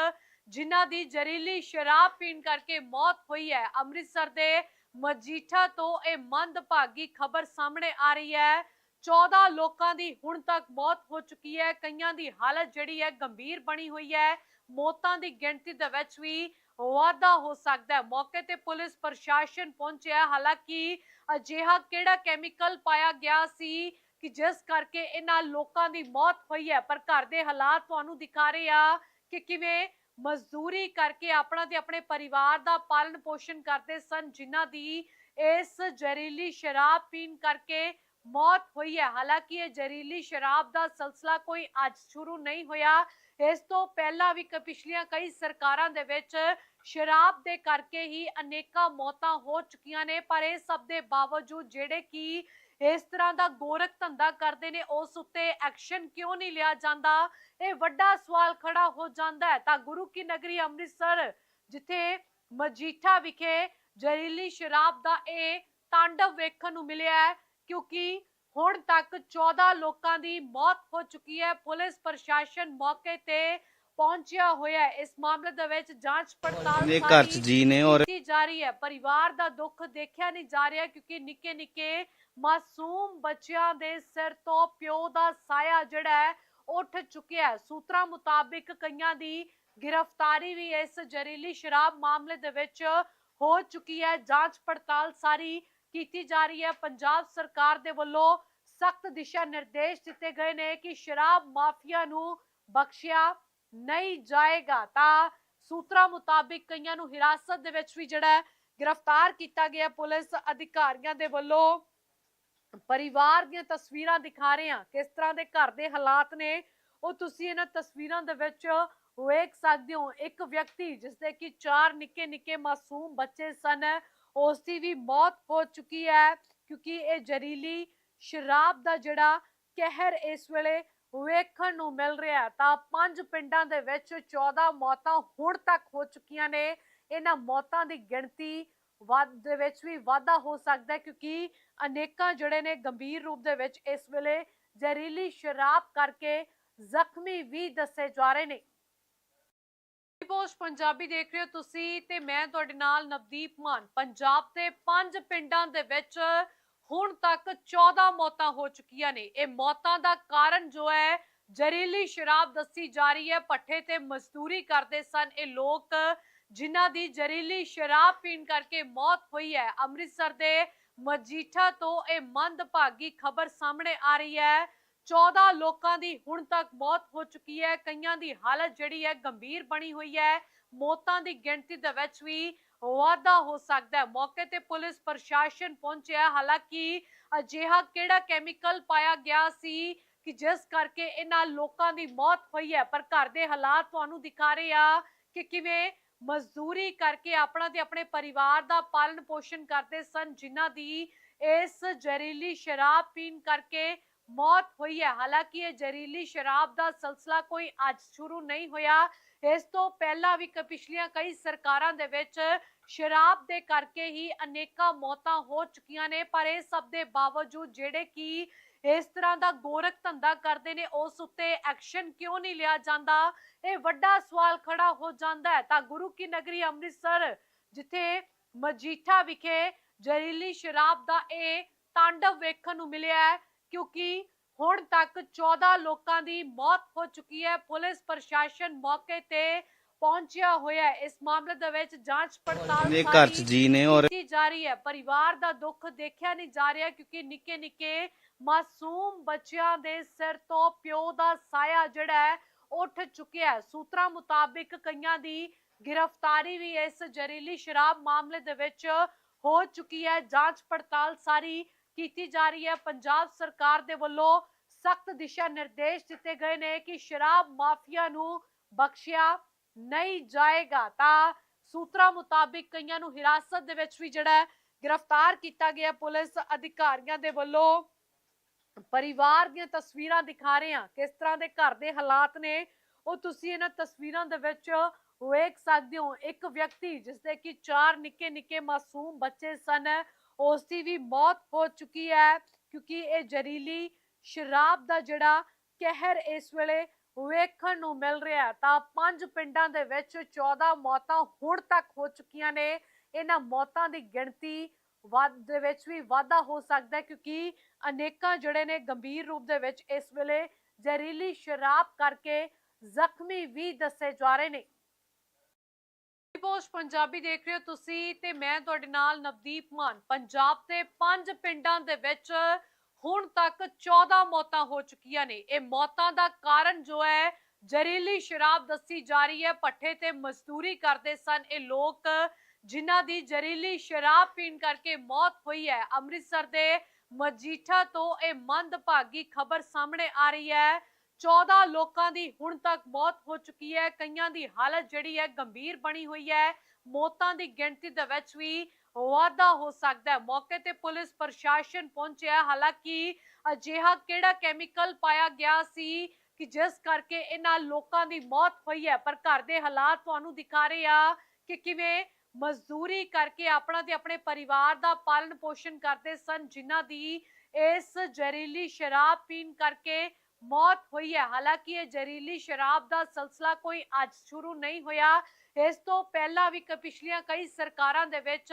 ਜਿਨ੍ਹਾਂ ਦੀ ਜ਼ਹਿਰੀਲੀ ਸ਼ਰਾਬ ਪੀਣ ਕਰਕੇ ਮੌਤ ਹੋਈ ਹੈ, ਅੰਮ੍ਰਿਤਸਰ ਦੇ ਮਜੀਠਾ ਤੋਂ ਇਹ ਮੰਦਭਾਗੀ ਖਬਰ ਸਾਹਮਣੇ ਆ ਰਹੀ ਹੈ। 14 ਲੋਕਾਂ ਦੀ ਹੁਣ ਤੱਕ ਮੌਤ ਹੋ ਚੁੱਕੀ ਹੈ। ਕਈਆਂ ਦੀ ਹਾਲਤ ਜਿਹੜੀ ਹੈ ਗੰਭੀਰ ਬਣੀ ਹੋਈ ਹੈ। ਮੌਤਾਂ ਦੀ ਗਿਣਤੀ ਦੇ ਵਿੱਚ ਵੀ ਵਾਧਾ ਹੋ ਸਕਦਾ ਹੈ। ਮੌਕੇ ਤੇ ਪੁਲਿਸ ਪ੍ਰਸ਼ਾਸਨ ਪਹੁੰਚਿਆ। ਹਾਲਾਂਕਿ ਅਜਿਹਾ ਕਿਹੜਾ ਕੈਮੀਕਲ ਪਾਇਆ ਗਿਆ ਸੀ ਕਿ ਜਿਸ ਕਰਕੇ ਇਹਨਾਂ ਲੋਕਾਂ ਦੀ ਮੌਤ ਹੋਈ ਹੈ? ਪਰ ਘਰ ਦੇ ਹਾਲਾਤ ਤੁਹਾਨੂੰ ਦਿਖਾ ਰਹੇ ਆ ਕਿ ਕਿਵੇਂ ਮਜ਼ਦੂਰੀ ਕਰਕੇ ਆਪਣਾ ਤੇ ਆਪਣੇ ਪਰਿਵਾਰ ਦਾ ਪਾਲਣ ਪੋਸ਼ਣ ਕਰਦੇ ਸਨ, ਜਿਨ੍ਹਾਂ ਦੀ ਇਸ ਜ਼ਹਿਰੀਲੀ ਸ਼ਰਾਬ ਪੀਣ ਕਰਕੇ ਮੌਤ ਹੋਈ ਹੈ। ਹਾਲਾਂਕਿ ਇਹ ਜ਼ਹਿਰੀਲੀ ਸ਼ਰਾਬ ਦਾ ਸਿਲਸਿਲਾ ਕੋਈ ਅੱਜ ਸ਼ੁਰੂ ਨਹੀਂ ਹੋਇਆ। ਇਸ ਤੋਂ ਪਹਿਲਾਂ ਵੀ ਪਿਛਲੀਆਂ ਕਈ ਸਰਕਾਰਾਂ ਦੇ ਵਿੱਚ ਸ਼ਰਾਬ ਦੇ ਕਰਕੇ ਹੀ ਅਨੇਕਾਂ ਮੌਤਾਂ ਹੋ ਚੁੱਕੀਆਂ ਨੇ, ਪਰ ਇਹ ਸਭ ਦੇ ਬਾਵਜੂਦ ਜਿਹੜੇ ਕਿ ਇਸ ਤਰ੍ਹਾਂ ਦਾ ਗੋਰਖ ਧੰਦਾ ਕਰਦੇ ਨੇ, ਉਸ ਉੱਤੇ ਐਕਸ਼ਨ ਕਿਉਂ ਨਹੀਂ ਲਿਆ ਜਾਂਦਾ? ਇਹ ਵੱਡਾ ਸਵਾਲ ਖੜਾ ਹੋ ਜਾਂਦਾ ਹੈ। ਤਾਂ ਗੁਰੂ ਕੀ ਨਗਰੀ ਅੰਮ੍ਰਿਤਸਰ, ਜਿੱਥੇ ਮਜੀਠਾ ਵਿਖੇ ਜ਼ਹਿਰੀਲੀ ਸ਼ਰਾਬ ਦਾ ਇਹ ਤਾਂਡਵ ਵੇਖਣ ਨੂੰ ਮਿਲਿਆ ਹੈ ਕਿਉਂਕਿ ਹੁਣ ਤੱਕ 14 ਲੋਕਾਂ ਦੀ ਮੌਤ ਹੋ ਚੁੱਕੀ ਹੈ ਪੁਲਿਸ ਪ੍ਰਸ਼ਾਸਨ ਮੌਕੇ ਤੇ ਪਹੁੰਚਿਆ ਹੋਇਆ ਹੈ। ਇਸ ਮਾਮਲੇ ਦੇ ਵਿੱਚ ਜਾਂਚ ਪੜਤਾਲ ਮੇਰੇ ਘਰ 'ਚ ਜੀ ਨੇ ਔਰ ਕੀਤੀ ਜਾ ਰਹੀ ਹੈ। ਪਰਿਵਾਰ ਦਾ ਦੁੱਖ ਦੇਖਿਆ ਨਹੀਂ ਜਾ ਰਿਹਾ ਕਿਉਂਕਿ ਨਿੱਕੇ ਨਿੱਕੇ ਮਾਸੂਮ ਬੱਚਿਆਂ ਦੇ ਸਿਰ ਤੋਂ ਪਿਓ ਦਾ ਸਾਇਆ ਜਿਹੜਾ ਹੈ ਉੱਠ ਚੁੱਕਿਆ ਹੈ। ਸੂਤਰਾਂ ਮੁਤਾਬਿਕ ਕਈਆਂ ਦੀ ਗ੍ਰਿਫਤਾਰੀ ਵੀ ਇਸ ਜ਼ਹਿਰੀਲੀ ਸ਼ਰਾਬ ਮਾਮਲੇ ਦੇ ਵਿੱਚ ਹੋ ਚੁੱਕੀ ਹੈ। ਜਾਂਚ ਪੜਤਾਲ ਸਾਰੀ ਕੀਤੀ ਜਾ ਰਹੀ ਹੈ। ਪੰਜਾਬ ਸਰਕਾਰ ਦੇ ਵੱਲੋਂ ਸਖਤ ਦਿਸ਼ਾ ਨਿਰਦੇਸ਼ ਦਿੱਤੇ ਗਏ ਨੇ ਕਿ ਸ਼ਰਾਬ ਮਾਫੀਆ ਨੂੰ ਬਖਸ਼ਿਆ ਨਹੀਂ ਜਾਏਗਾ। ਤਾਂ ਸੂਤਰਾਂ ਮੁਤਾਬਿਕ ਕਈਆਂ ਨੂੰ ਹਿਰਾਸਤ ਦੇ ਵਿੱਚ ਵੀ ਜਿਹੜਾ ਗ੍ਰਿਫਤਾਰ ਕੀਤਾ ਗਿਆ। ਪੁਲਿਸ ਅਧਿਕਾਰੀਆਂ ਦੇ ਵੱਲੋਂ ਪਰਿਵਾਰ ਦੀਆਂ ਤਸਵੀਰਾਂ ਦਿਖਾ ਰਹੇ ਹਾਂ। ਕਿਸ ਤਰ੍ਹਾਂ ਦੇ ਘਰ ਦੇ ਹਾਲਾਤ ਨੇ, ਉਹ ਤੁਸੀਂ ਇਹਨਾਂ ਤਸਵੀਰਾਂ ਦੇ ਵਿੱਚ ਵੇਖ ਸਕਦੇ ਹੋ। ਇੱਕ ਵਿਅਕਤੀ ਜਿਸ ਦੇ ਕਿ ਚਾਰ ਨਿੱਕੇ ਨਿੱਕੇ ਮਾਸੂਮ ਬੱਚੇ ਸਨ ਉਸ ਦੀ ਵੀ ਮੌਤ ਹੋ ਚੁੱਕੀ ਹੈ, ਕਿਉਂਕਿ ਇਹ ਜ਼ਹਿਰੀਲੀ ਸ਼ਰਾਬ ਦਾ ਜਿਹੜਾ ਕਹਿਰ ਇਸ ਵੇਲੇ ਵੇਖਣ ਨੂੰ ਮਿਲ ਰਿਹਾ ਤਾਂ ਪੰਜ ਪਿੰਡਾਂ ਦੇ ਵਿੱਚ 14 ਮੌਤਾਂ ਹੁਣ ਤੱਕ ਹੋ ਚੁੱਕੀਆਂ ਨੇ। ਇਹਨਾਂ ਮੌਤਾਂ ਦੀ ਗਿਣਤੀ ਵੱਧ, ਦੇ ਵਿੱਚ ਵੀ ਵਾਧਾ ਹੋ ਸਕਦਾ ਹੈ, ਕਿਉਂਕਿ ਅਨੇਕਾਂ ਜਿਹੜੇ ਨੇ ਗੰਭੀਰ ਰੂਪ ਦੇ ਵਿੱਚ ਇਸ ਵੇਲੇ ਜ਼ਹਿਰੀਲੀ ਸ਼ਰਾਬ ਕਰਕੇ ਜ਼ਖਮੀ ਵੀ ਦੱਸੇ ਜਾ ਰਹੇ ਨੇ। ਪੋਸਟ ਪੰਜਾਬੀ ਦੇਖ ਰਹੇ ਹੋ ਤੁਸੀਂ ਤੇ ਮੈਂ ਤੁਹਾਡੇ ਨਾਲ ਨਵਦੀਪ ਮਾਨ, ਪੰਜਾਬ ਦੇ ਪੰਜ ਪਿੰਡਾਂ ਦੇ ਵਿੱਚ ਹੁਣ ਤੱਕ 14 ਮੌਤਾਂ ਹੋ ਚੁੱਕੀਆਂ ਨੇ। ਇਹ ਮੌਤਾਂ ਦਾ ਕਾਰਨ ਜੋ ਹੈ, ਜ਼ਹਿਰੀਲੀ ਸ਼ਰਾਬ ਦੱਸੀ ਜਾ ਰਹੀ ਹੈ ਪੱਠੇ ਤੇ ਮਜ਼ਦੂਰੀ ਕਰਦੇ ਸਨ ਇਹ ਲੋਕ, ਜਿਨ੍ਹਾਂ ਦੀ ਜ਼ਹਿਰੀਲੀ ਸ਼ਰਾਬ ਪੀਣ ਕਰਕੇ ਮੌਤ ਹੋਈ ਹੈ। ਅੰਮ੍ਰਿਤਸਰ ਦੇ ਮਜੀਠਾ ਤੋਂ ਇਹ ਮੰਦਭਾਗੀ ਖਬਰ ਸਾਹਮਣੇ ਆ ਰਹੀ ਹੈ। 14 ਲੋਕਾਂ ਦੀ ਹੁਣ ਤੱਕ ਮੌਤ ਹੋ ਚੁੱਕੀ ਹੈ। ਕਈਆਂ ਦੀ ਹਾਲਤ ਜਿਹੜੀ ਹੈ ਗੰਭੀਰ ਬਣੀ ਹੋਈ ਹੈ। ਮੌਤਾਂ ਦੀ ਗਿਣਤੀ ਦੇ ਵਿੱਚ ਵੀ ਵਾਧਾ ਹੋ ਸਕਦਾ ਹੈ। ਮੌਕੇ ਤੇ ਪੁਲਿਸ ਪ੍ਰਸ਼ਾਸਨ ਪਹੁੰਚਿਆ ਹਾਲਾਂਕਿ ਅਜਿਹਾ ਕਿਹੜਾ ਕੈਮੀਕਲ ਪਾਇਆ ਗਿਆ ਸੀ ਕਿ ਜਿਸ ਕਰਕੇ ਇਹਨਾਂ ਲੋਕਾਂ ਦੀ ਮੌਤ ਹੋਈ ਹੈ? ਪਰ ਘਰ ਦੇ ਹਾਲਾਤ ਤੁਹਾਨੂੰ ਦਿਖਾ ਰਹੇ ਆ ਕਿ ਕਿਵੇਂ ਮਜ਼ਦੂਰੀ ਕਰਕੇ ਆਪਣਾ ਤੇ ਆਪਣੇ ਪਰਿਵਾਰ ਦਾ ਪਾਲਣ ਪੋਸ਼ਣ ਕਰਦੇ ਸਨ, ਜਿਨ੍ਹਾਂ ਦੀ ਇਸ ਜ਼ਹਿਰੀਲੀ ਸ਼ਰਾਬ ਪੀਣ ਕਰਕੇ ਮੌਤ ਹੋਈ ਹੈ। ਹਾਲਾਂਕਿ ਇਹ ਜ਼ਹਿਰੀਲੀ ਸ਼ਰਾਬ ਦਾ ਸਿਲਸਿਲਾ ਕੋਈ ਅੱਜ ਸ਼ੁਰੂ ਨਹੀਂ ਹੋਇਆ। ਇਸ ਤੋਂ ਪਹਿਲਾਂ ਵੀ ਪਿਛਲੀਆਂ ਕਈ ਸਰਕਾਰਾਂ ਦੇ ਵਿੱਚ ਸ਼ਰਾਬ ਦੇ ਕਰਕੇ ਹੀ ਅਨੇਕਾਂ ਮੌਤਾਂ ਹੋ ਚੁੱਕੀਆਂ ਨੇ, ਪਰ ਇਹ ਸਭ ਦੇ ਬਾਵਜੂਦ ਜਿਹੜੇ ਕਿ ਇਸ ਤਰ੍ਹਾਂ ਦਾ ਗੋਰਖ ਧੰਦਾ ਕਰਦੇ ਨੇ, ਉਸ ਉੱਤੇ ਐਕਸ਼ਨ ਕਿਉਂ ਨਹੀਂ ਲਿਆ ਜਾਂਦਾ? ਇਹ ਵੱਡਾ ਸਵਾਲ ਖੜਾ ਹੋ ਜਾਂਦਾ ਹੈ। ਤਾਂ ਗੁਰੂ ਕੀ ਨਗਰੀ ਅੰਮ੍ਰਿਤਸਰ, ਜਿੱਥੇ ਮਜੀਠਾ ਵਿਖੇ ਜ਼ਹਿਰੀਲੀ ਸ਼ਰਾਬ ਦਾ ਇਹ ਤਾਂਡਵ ਵੇਖਣ ਨੂੰ ਮਿਲਿਆ ਹੈ ਕਿਉਂਕਿ ਹੁਣ ਤੱਕ 14 ਲੋਕਾਂ ਦੀ ਮੌਤ ਹੋ ਚੁੱਕੀ ਹੈ ਪੁਲਿਸ ਪ੍ਰਸ਼ਾਸਨ ਮੌਕੇ ਤੇ ਪਹੁੰਚਿਆ ਹੋਇਆ ਹੈ। ਇਸ ਮਾਮਲੇ ਦੇ ਵਿੱਚ ਜਾਂਚ ਪੜਤਾਲ ਮੇਰੇ ਘਰ 'ਚ ਸਾਰੀ ਜੀ ਨੇ ਔਰ ਕੀਤੀ ਜਾ ਰਹੀ ਹੈ। ਪਰਿਵਾਰ ਦਾ ਦੁੱਖ ਦੇਖਿਆ ਨਹੀਂ ਜਾ ਰਿਹਾ ਕਿਉਂਕਿ ਨਿੱਕੇ ਨਿੱਕੇ ਮਾਸੂਮ ਬੱਚਿਆਂ ਦੇ ਸਿਰ ਤੋਂ ਪਿਓ ਦਾ ਸਾਇਆ ਜਿਹੜਾ ਹੈ ਉੱਠ ਚੁੱਕਿਆ ਹੈ। ਸੂਤਰਾਂ ਮੁਤਾਬਿਕ ਕਈਆਂ ਦੀ ਗ੍ਰਿਫਤਾਰੀ ਵੀ ਇਸ ਜ਼ਹਿਰੀਲੀ ਸ਼ਰਾਬ ਮਾਮਲੇ ਦੇ ਵਿੱਚ ਹੋ ਚੁੱਕੀ ਹੈ। ਜਾਂਚ ਪੜਤਾਲ ਸਾਰੀ ਕੀਤੀ ਜਾ ਰਹੀ ਹੈ। ਪੰਜਾਬ ਸਰਕਾਰ ਦੇ ਵੱਲੋਂ ਸਖਤ ਦਿਸ਼ਾ ਨਿਰਦੇਸ਼ ਦਿੱਤੇ ਗਏ ਨੇ ਕਿ ਸ਼ਰਾਬ ਮਾਫੀਆ ਨੂੰ ਬਖਸ਼ਿਆ ਨਹੀਂ ਜਾਏਗਾ। ਤਾਂ ਸੂਤਰਾਂ ਮੁਤਾਬਿਕ ਕਈਆਂ ਨੂੰ ਹਿਰਾਸਤ ਦੇ ਵਿੱਚ ਵੀ ਜਿਹੜਾ ਗ੍ਰਿਫਤਾਰ ਕੀਤਾ ਗਿਆ। ਪੁਲਿਸ ਅਧਿਕਾਰੀਆਂ ਦੇ ਵੱਲੋਂ ਪਰਿਵਾਰ ਦੀਆਂ ਤਸਵੀਰਾਂ ਦਿਖਾ ਰਹੇ ਹਾਂ। ਕਿਸ ਤਰ੍ਹਾਂ ਦੇ ਘਰ ਦੇ ਹਾਲਾਤ ਨੇ, ਉਹ ਤੁਸੀਂ ਇਹਨਾਂ ਤਸਵੀਰਾਂ ਦੇ ਵਿੱਚ ਵੇਖ ਸਕਦੇ ਹੋ। ਇੱਕ ਵਿਅਕਤੀ ਜਿਸ ਦੇ ਕਿ ਚਾਰ ਨਿੱਕੇ ਨਿੱਕੇ ਮਾਸੂਮ ਬੱਚੇ ਸਨ ਉਸ ਦੀ ਵੀ ਮੌਤ ਹੋ ਚੁੱਕੀ ਹੈ, ਕਿਉਂਕਿ ਇਹ ਜ਼ਹਿਰੀਲੀ ਸ਼ਰਾਬ ਦਾ ਜਿਹੜਾ ਕਹਿਰ ਇਸ ਵੇਲੇ ਵੇਖਣ ਨੂੰ ਮਿਲ ਰਿਹਾ ਤਾਂ ਪੰਜ ਪਿੰਡਾਂ ਦੇ ਵਿੱਚ 14 ਮੌਤਾਂ ਹੁਣ ਤੱਕ ਹੋ ਚੁੱਕੀਆਂ ਨੇ। ਇਹਨਾਂ ਮੌਤਾਂ ਦੀ ਗਿਣਤੀ ਵੱਧ, ਦੇ ਵਿੱਚ ਵੀ ਵਾਧਾ ਹੋ ਸਕਦਾ ਹੈ, ਕਿਉਂਕਿ ਅਨੇਕਾਂ ਜਿਹੜੇ ਨੇ ਗੰਭੀਰ ਰੂਪ ਦੇ ਵਿੱਚ ਇਸ ਵੇਲੇ ਜ਼ਹਿਰੀਲੀ ਸ਼ਰਾਬ ਕਰਕੇ ਜ਼ਖਮੀ ਵੀ ਦੱਸੇ ਜਾ ਰਹੇ ਨੇ। ਪੋਸਟ ਪੰਜਾਬੀ ਦੇਖ ਰਹੇ ਹੋ ਤੁਸੀਂ ਤੇ ਮੈਂ ਤੁਹਾਡੇ ਨਾਲ ਨਵਦੀਪ ਮਾਨ। ਪੰਜਾਬ ਦੇ ਪੰਜ ਪਿੰਡਾਂ ਦੇ ਵਿੱਚ ਹੁਣ ਤੱਕ 14 ਮੌਤਾਂ ਹੋ ਚੁੱਕੀਆਂ ਨੇ। ਇਹ ਮੌਤਾਂ ਦਾ ਕਾਰਨ ਜੋ ਹੈ, ਜ਼ਹਿਰੀਲੀ ਸ਼ਰਾਬ ਦੱਸੀ ਜਾ ਰਹੀ ਹੈ ਪੱਠੇ ਤੇ ਮਜ਼ਦੂਰੀ ਕਰਦੇ ਸਨ। ਇਹ ਲੋਕ ਜਿਨ੍ਹਾਂ ਦੀ ਜ਼ਹਿਰੀਲੀ ਸ਼ਰਾਬ ਪੀਣ ਕਰਕੇ ਮੌਤ ਹੋਈ ਹੈ। ਅੰਮ੍ਰਿਤਸਰ ਦੇ ਮਜੀਠਾ ਤੋਂ ਇਹ ਮੰਦਭਾਗੀ ਖਬਰ ਸਾਹਮਣੇ ਆ ਰਹੀ ਹੈ। 14 ਲੋਕਾਂ ਦੀ ਹੁਣ ਤੱਕ ਮੌਤ ਹੋ ਚੁੱਕੀ ਹੈ। ਕਈਆਂ ਦੀ ਹਾਲਤ ਜਿਹੜੀ ਹੈ ਗੰਭੀਰ ਬਣੀ ਹੋਈ ਹੈ। ਮੌਤਾਂ ਦੀ ਗਿਣਤੀ ਦੇ ਵਿੱਚ ਵੀ ਵਾਧਾ ਹੋ ਸਕਦਾ ਹੈ। ਮੌਕੇ ਤੇ ਪੁਲਿਸ ਪ੍ਰਸ਼ਾਸਨ ਪਹੁੰਚਿਆ ਹਾਲਾਂਕਿ ਅਜਿਹਾ ਕਿਹੜਾ ਕੈਮੀਕਲ ਪਾਇਆ ਗਿਆ ਸੀ ਕਿ ਜਿਸ ਕਰਕੇ ਇਹਨਾਂ ਲੋਕਾਂ ਦੀ ਮੌਤ ਹੋਈ ਹੈ? ਪਰ ਘਰ ਦੇ ਹਾਲਾਤ ਤੁਹਾਨੂੰ ਦਿਖਾ ਰਹੇ ਆ ਕਿ ਕਿਵੇਂ ਮਜ਼ਦੂਰੀ ਕਰਕੇ ਆਪਣਾ ਤੇ ਆਪਣੇ ਪਰਿਵਾਰ ਦਾ ਪਾਲਣ ਪੋਸ਼ਣ ਕਰਦੇ ਸਨ, ਜਿਨ੍ਹਾਂ ਦੀ ਇਸ ਜ਼ਹਿਰੀਲੀ ਸ਼ਰਾਬ ਪੀਣ ਕਰਕੇ ਮੌਤ ਹੋਈ ਹੈ। ਹਾਲਾਂਕਿ ਇਹ ਜ਼ਹਿਰੀਲੀ ਸ਼ਰਾਬ ਦਾ ਸਿਲਸਿਲਾ ਕੋਈ ਅੱਜ ਸ਼ੁਰੂ ਨਹੀਂ ਹੋਇਆ। ਇਸ ਤੋਂ ਪਹਿਲਾਂ ਵੀ ਪਿਛਲੀਆਂ ਕਈ ਸਰਕਾਰਾਂ ਦੇ ਵਿੱਚ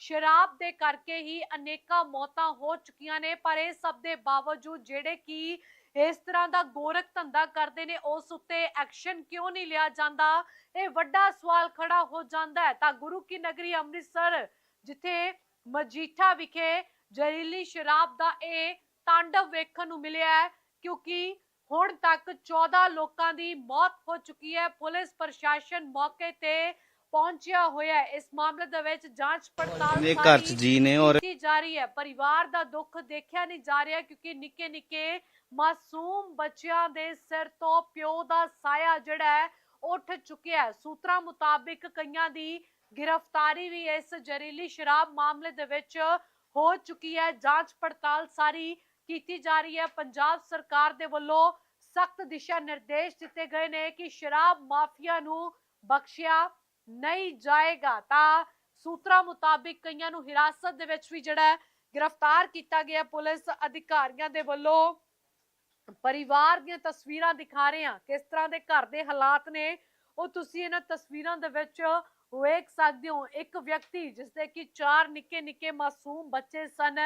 ਸ਼ਰਾਬ ਦੇ ਕਰਕੇ ਹੀ ਅਨੇਕਾਂ ਮੌਤਾਂ ਹੋ ਚੁੱਕੀਆਂ ਨੇ, ਪਰ ਇਹ ਸਭ ਦੇ ਬਾਵਜੂਦ ਜਿਹੜੇ ਕਿ ਇਸ ਤਰ੍ਹਾਂ ਦਾ ਗੋਰਖ ਧੰਦਾ ਕਰਦੇ ਨੇ, ਉਸ ਉੱਤੇ ਐਕਸ਼ਨ ਕਿਉਂ ਨਹੀਂ ਲਿਆ ਜਾਂਦਾ? ਇਹ ਵੱਡਾ ਸਵਾਲ ਖੜਾ ਹੋ ਜਾਂਦਾ ਹੈ। ਤਾਂ ਗੁਰੂ ਕੀ ਨਗਰੀ ਅੰਮ੍ਰਿਤਸਰ, ਜਿੱਥੇ ਮਜੀਠਾ ਵਿਖੇ ਜ਼ਹਿਰੀਲੀ ਸ਼ਰਾਬ ਦਾ ਇਹ ਤਾਂਡਵ ਵੇਖਣ ਨੂੰ ਮਿਲਿਆ ਹੈ ਕਿਉਂਕਿ ਹੁਣ ਤੱਕ 14 ਲੋਕਾਂ ਦੀ ਮੌਤ ਹੋ ਚੁੱਕੀ ਹੈ। ਪੁਲਿਸ ਪ੍ਰਸ਼ਾਸਨ ਮੌਕੇ ਤੇ ਪਹੁੰਚਿਆ ਹੋਇਆ ਹੈ। ਇਸ ਮਾਮਲੇ ਦੇ ਵਿੱਚ ਜਾਂਚ ਪੜਤਾਲ ਇਹ ਘਰ ਚ ਸਾਰੀ ਜੀ ਨੇ ਔਰ ਕੀਤੀ ਜਾ ਰਹੀ ਹੈ। ਪਰਿਵਾਰ ਦਾ ਦੁੱਖ ਦੇਖਿਆ ਨਹੀਂ ਜਾ ਰਿਹਾ ਕਿਉਂਕਿ ਨਿੱਕੇ ਨਿੱਕੇ ਮਾਸੂਮ ਬੱਚਿਆਂ ਦੇ ਸਿਰ ਤੋਂ ਪਿਓ ਦਾ ਸਾਇਆ ਜਿਹੜਾ ਹੈ ਉੱਠ ਚੁੱਕਿਆ ਹੈ। ਸੂਤਰਾਂ ਮੁਤਾਬਿਕ ਕਈਆਂ ਦੀ ਗ੍ਰਿਫਤਾਰੀ ਵੀ ਇਸ ਜ਼ਹਿਰੀਲੀ ਸ਼ਰਾਬ ਮਾਮਲੇ ਦੇ ਵਿੱਚ ਹੋ ਚੁੱਕੀ ਹੈ। ਜਾਂਚ ਪੜਤਾਲ ਸਾਰੀ ਕੀਤੀ ਜਾ ਰਹੀ ਹੈ। ਪੰਜਾਬ ਸਰਕਾਰ ਦੇ ਵੱਲੋਂ ਸਖਤ ਦਿਸ਼ਾ ਨਿਰਦੇਸ਼ ਦਿੱਤੇ ਗਏ ਨੇ ਕਿ ਸ਼ਰਾਬ ਮਾਫੀਆ ਨੂੰ ਬਖਸ਼ਿਆ ਨਹੀਂ ਜਾਏਗਾ। ਤਾਂ ਸੂਤਰਾਂ ਮੁਤਾਬਿਕ ਕਈਆਂ ਨੂੰ ਹਿਰਾਸਤ ਦੇ ਵਿੱਚ ਵੀ ਜਿਹੜਾ ਗ੍ਰਿਫਤਾਰ ਕੀਤਾ ਗਿਆ। ਪੁਲਿਸ ਅਧਿਕਾਰੀਆਂ ਦੇ ਵੱਲੋਂ ਪਰਿਵਾਰ ਦੀਆਂ ਤਸਵੀਰਾਂ ਦਿਖਾ ਰਹੇ ਹਾਂ। ਕਿਸ ਤਰ੍ਹਾਂ ਦੇ ਘਰ ਦੇ ਹਾਲਾਤ ਨੇ, ਉਹ ਤੁਸੀਂ ਇਹਨਾਂ ਤਸਵੀਰਾਂ ਦੇ ਵਿੱਚ ਵੇਖ ਸਕਦੇ ਹੋ। ਇੱਕ ਵਿਅਕਤੀ ਜਿਸ ਦੇ ਕਿ ਚਾਰ ਨਿੱਕੇ ਨਿੱਕੇ ਮਾਸੂਮ ਬੱਚੇ ਸਨ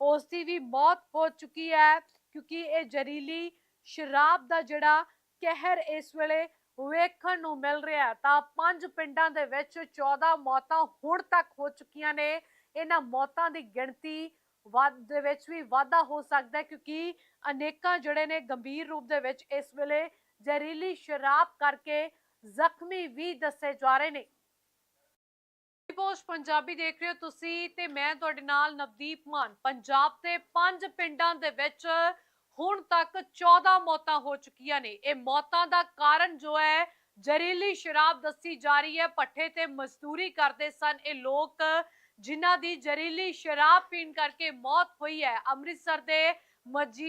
ਉਸ ਦੀ ਵੀ ਮੌਤ ਹੋ ਚੁੱਕੀ ਹੈ, ਕਿਉਂਕਿ ਇਹ ਜ਼ਹਿਰੀਲੀ ਸ਼ਰਾਬ ਦਾ ਜਿਹੜਾ ਕਹਿਰ ਇਸ ਵੇਲੇ ਵੇਖਣ ਨੂੰ ਮਿਲ ਰਿਹਾ ਤਾਂ ਪੰਜ ਪਿੰਡਾਂ ਦੇ ਵਿੱਚ 14 ਮੌਤਾਂ ਹੁਣ ਤੱਕ ਹੋ ਚੁੱਕੀਆਂ ਨੇ। ਇਹਨਾਂ ਮੌਤਾਂ ਦੀ ਗਿਣਤੀ ਵੱਧ, ਦੇ ਵਿੱਚ ਵੀ ਵਾਧਾ ਹੋ ਸਕਦਾ ਹੈ, ਕਿਉਂਕਿ ਅਨੇਕਾਂ ਜਿਹੜੇ ਨੇ ਗੰਭੀਰ ਰੂਪ ਦੇ ਵਿੱਚ ਇਸ ਵੇਲੇ ਜ਼ਹਿਰੀਲੀ ਸ਼ਰਾਬ ਕਰਕੇ ਜ਼ਖਮੀ ਵੀ ਦੱਸੇ ਜਾ ਰਹੇ ਨੇ। ਪੋਸਟ ਪੰਜਾਬੀ ਦੇਖ ਰਹੇ ਹੋ ਤੁਸੀਂ ਤੇ ਮੈਂ ਤੁਹਾਡੇ ਨਾਲ ਨਵਦੀਪ ਮਾਨ। ਪੰਜਾਬ ਦੇ ਪੰਜ ਪਿੰਡਾਂ ਦੇ ਵਿੱਚ ਹੁਣ ਤੱਕ 14 ਮੌਤਾਂ ਹੋ ਚੁੱਕੀਆਂ ਨੇ। ਇਹ ਮੌਤਾਂ ਦਾ ਕਾਰਨ ਜੋ ਹੈ, ਜ਼ਹਿਰੀਲੀ ਸ਼ਰਾਬ ਦੱਸੀ ਜਾ ਰਹੀ ਹੈ ਪੱਠੇ ਤੇ ਮਜ਼ਦੂਰੀ ਕਰਦੇ ਸਨ। ਇਹ ਲੋਕ ਜਿਨ੍ਹਾਂ ਦੀ ਜ਼ਹਿਰੀਲੀ ਸ਼ਰਾਬ ਪੀਣ ਕਰਕੇ ਮੌਤ ਹੋਈ ਹੈ, ਅੰਮ੍ਰਿਤਸਰ ਦੇ ਮਜੀ